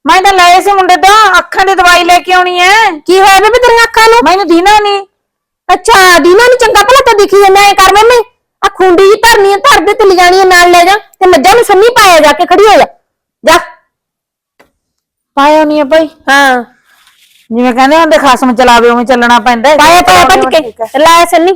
ਮੈਂ ਤਾਂ ਲਏ ਸੀ ਮੁੰਡੇ ਤੋਂ ਅੱਖਾਂ ਦੀ ਦਵਾਈ ਲੈ ਕੇ ਆਉਣੀ ਐ। ਕੀ ਹੋਇਆ ਬੇਬੇ ਤੇਰੀਆਂ ਅੱਖਾਂ ਨੂੰ? ਮੈਨੂੰ ਦੀਨਾ ਨਹੀਂ ਅੱਛਾ ਦੀਨਾ ਨੂੰ ਚੰਗਾ ਭਲਾ ਤਾਂ ਦਿਖੀ ਜਾਂਦਾ ਐ ਕਰ ਮੈਂ ਆ ਖੁੰਡੀ ਜੀ ਧਰਨੀ ਆ ਧਰ ਦੇ ਤੇ ਲਿਜਾਣੀ ਆ ਨਾਲ ਲੈ ਜਾ। ਤੇ ਮੱਝਾਂ ਨੂੰ ਸੰਨੀ ਪਾਇਆ ਜਾ ਕੇ ਖੜੀ ਹੋ ਜਾ। ਜਾ। ਪਾਇਆ ਨਹੀਂ ਆ ਭਾਈ। ਹਾਂ। ਜਿਵੇਂ ਕਹਿੰਦੇ ਹੁੰਦੇ ਖਸਮ ਚਲਾਵੇ ਉਵੇਂ ਚੱਲਣਾ ਪੈਂਦਾ ਹੈ। ਪਾਇਆ ਪਾਇਆ ਭੱਜ। ਕੇ। ਲੈ ਸੰਨੀ।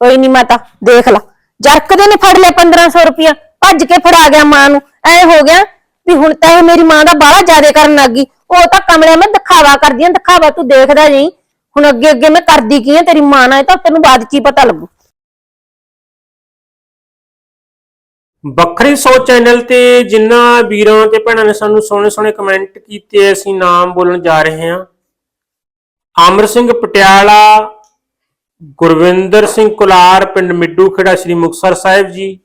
ਕੋਈ ਨਹੀਂ ਮਾਤਾ ਦੇਖ ਲਾ। ਜਰਕਦੇ ਨੇ ਫੜ ਲਿਆ 1500 ਰੁਪਇਆ। ਭੱਜ ਕੇ ਫੜਾ ਗਿਆ ਮਾਂ ਨੂੰ। ਐ ਹੋ ਗਿਆ ਵੀ ਹੁਣ ਤਾਂ ਇਹ ਮੇਰੀ ਮਾਂ ਦਾ ਬਾਹਲਾ ਜ਼ਿਆਦਾ ਕਰਨ ਲੱਗ ਗਈ। ਉਹ ਤਾਂ ਕਮਲਿਆ ਮੈਂ ਦਿਖਾਵਾ ਕਰਦੀ ਆ, ਦਿਖਾਵਾ ਤੂੰ ਦੇਖਦਾ ਜਾਈ। ਹੁਣ ਅੱਗੇ ਅੱਗੇ ਮੈਂ ਕਰਦੀ ਕੀ ਆ, ਤੇਰੀ ਮਾਂ ਨਾਲ ਇਹ ਤਾਂ ਤੈਨੂੰ ਬਾਅਦ ਚ ਹੀ ਪਤਾ ਲੱਗੂ। ਵੱਖਰੀ ਸੋਚ ਚੈਨਲ ਤੇ ਜਿਨ੍ਹਾਂ ਵੀਰਾਂ ਤੇ ਭੈਣਾਂ ਨੇ ਸਾਨੂੰ ਸੋਹਣੇ ਸੋਹਣੇ ਕਮੈਂਟ ਕੀਤੇ, ਅਸੀਂ ਨਾਮ ਬੋਲਣ ਜਾ ਰਹੇ ਹਾਂ ਅਮਰ ਸਿੰਘ ਪਟਿਆਲਾ, ਗੁਰਵਿੰਦਰ ਸਿੰਘ ਕੁਲਾਰ, ਪਿੰਡ ਮਿੱਡੂ ਖੇੜਾ, ਸ੍ਰੀ ਮੁਕਤਸਰ ਸਾਹਿਬ ਜੀ,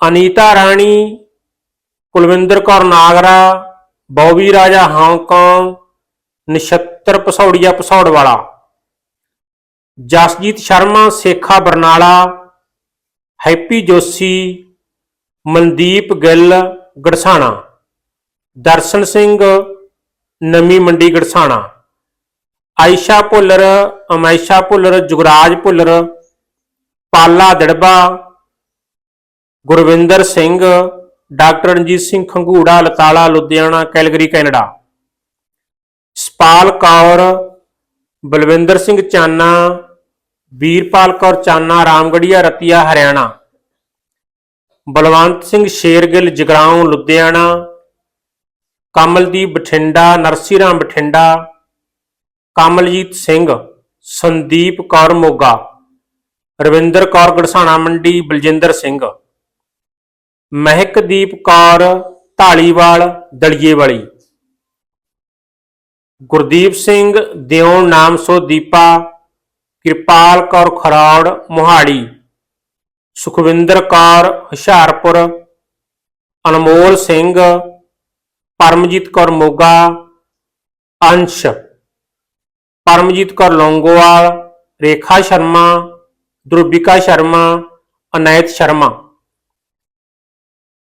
ਅਨੀਤਾ ਰਾਣੀ ਕੁਲਵਿੰਦਰ ਕੌਰ ਨਾਗਰਾ ਬੌਬੀ ਰਾਜਾ ਹਾਂਗਕਾਂਗ ਨਛੱਤਰ ਪਸੌੜੀਆ ਪਸੌੜ ਵਾਲਾ ਜਸਜੀਤ ਸ਼ਰਮਾ, ਸੇਖਾ ਬਰਨਾਲਾ, ਹੈਪੀ ਜੋਸ਼ੀ, ਮਨਦੀਪ ਗਿੱਲ, ਗੜਸਾਣਾ। ਦਰਸ਼ਨ ਸਿੰਘ ਨਵੀਂ Mandi, ਗੜਸਾਣਾ। Ayesha Bhullar ਅਮੈਸ਼ਾ Bhullar, Jugraj Bhullar, Pala Darba, Gurvinder Singh doctor Ranjit Singh Khangura, Latala, Ludhiana, Calgary, Canada. Sapal Kaur, Balwinder Singh Chana, Veerpal Kaur Chana Ramgarhia Ratia, Haryana. Balwant Singh Shergill, Jagraon, Ludhiana. Kamaldeep Bathinda, Narsiram Bathinda. Kamaljit Singh, Sandeep Kaur Moga. Ravinder Kaur Garhsana Mandi, Baljinder Singh. Mehakdeep Kaur Dhaliwal ਦਲੀਏ ਵਾਲੀ ਗੁਰਦੀਪ ਸਿੰਘ ਦਿਉ ਨਾਮ ਸੋ ਦੀਪਾ, ਕਿਰਪਾਲ ਕੌਰ ਖਰੌੜ ਮੁਹਾੜੀ ਸੁਖਵਿੰਦਰ ਕੌਰ, ਹੁਸ਼ਿਆਰਪੁਰ। ਅਨਮੋਲ ਸਿੰਘ, ਪਰਮਜੀਤ ਕੌਰ ਮੋਗਾ, ਅੰਸ਼। ਪਰਮਜੀਤ ਕੌਰ ਲੌਂਗੋਵਾਲ, ਰੇਖਾ ਸ਼ਰਮਾ ਧਰੁਵਿਕਾ ਸ਼ਰਮਾ, ਅਨੈਤ ਸ਼ਰਮਾ।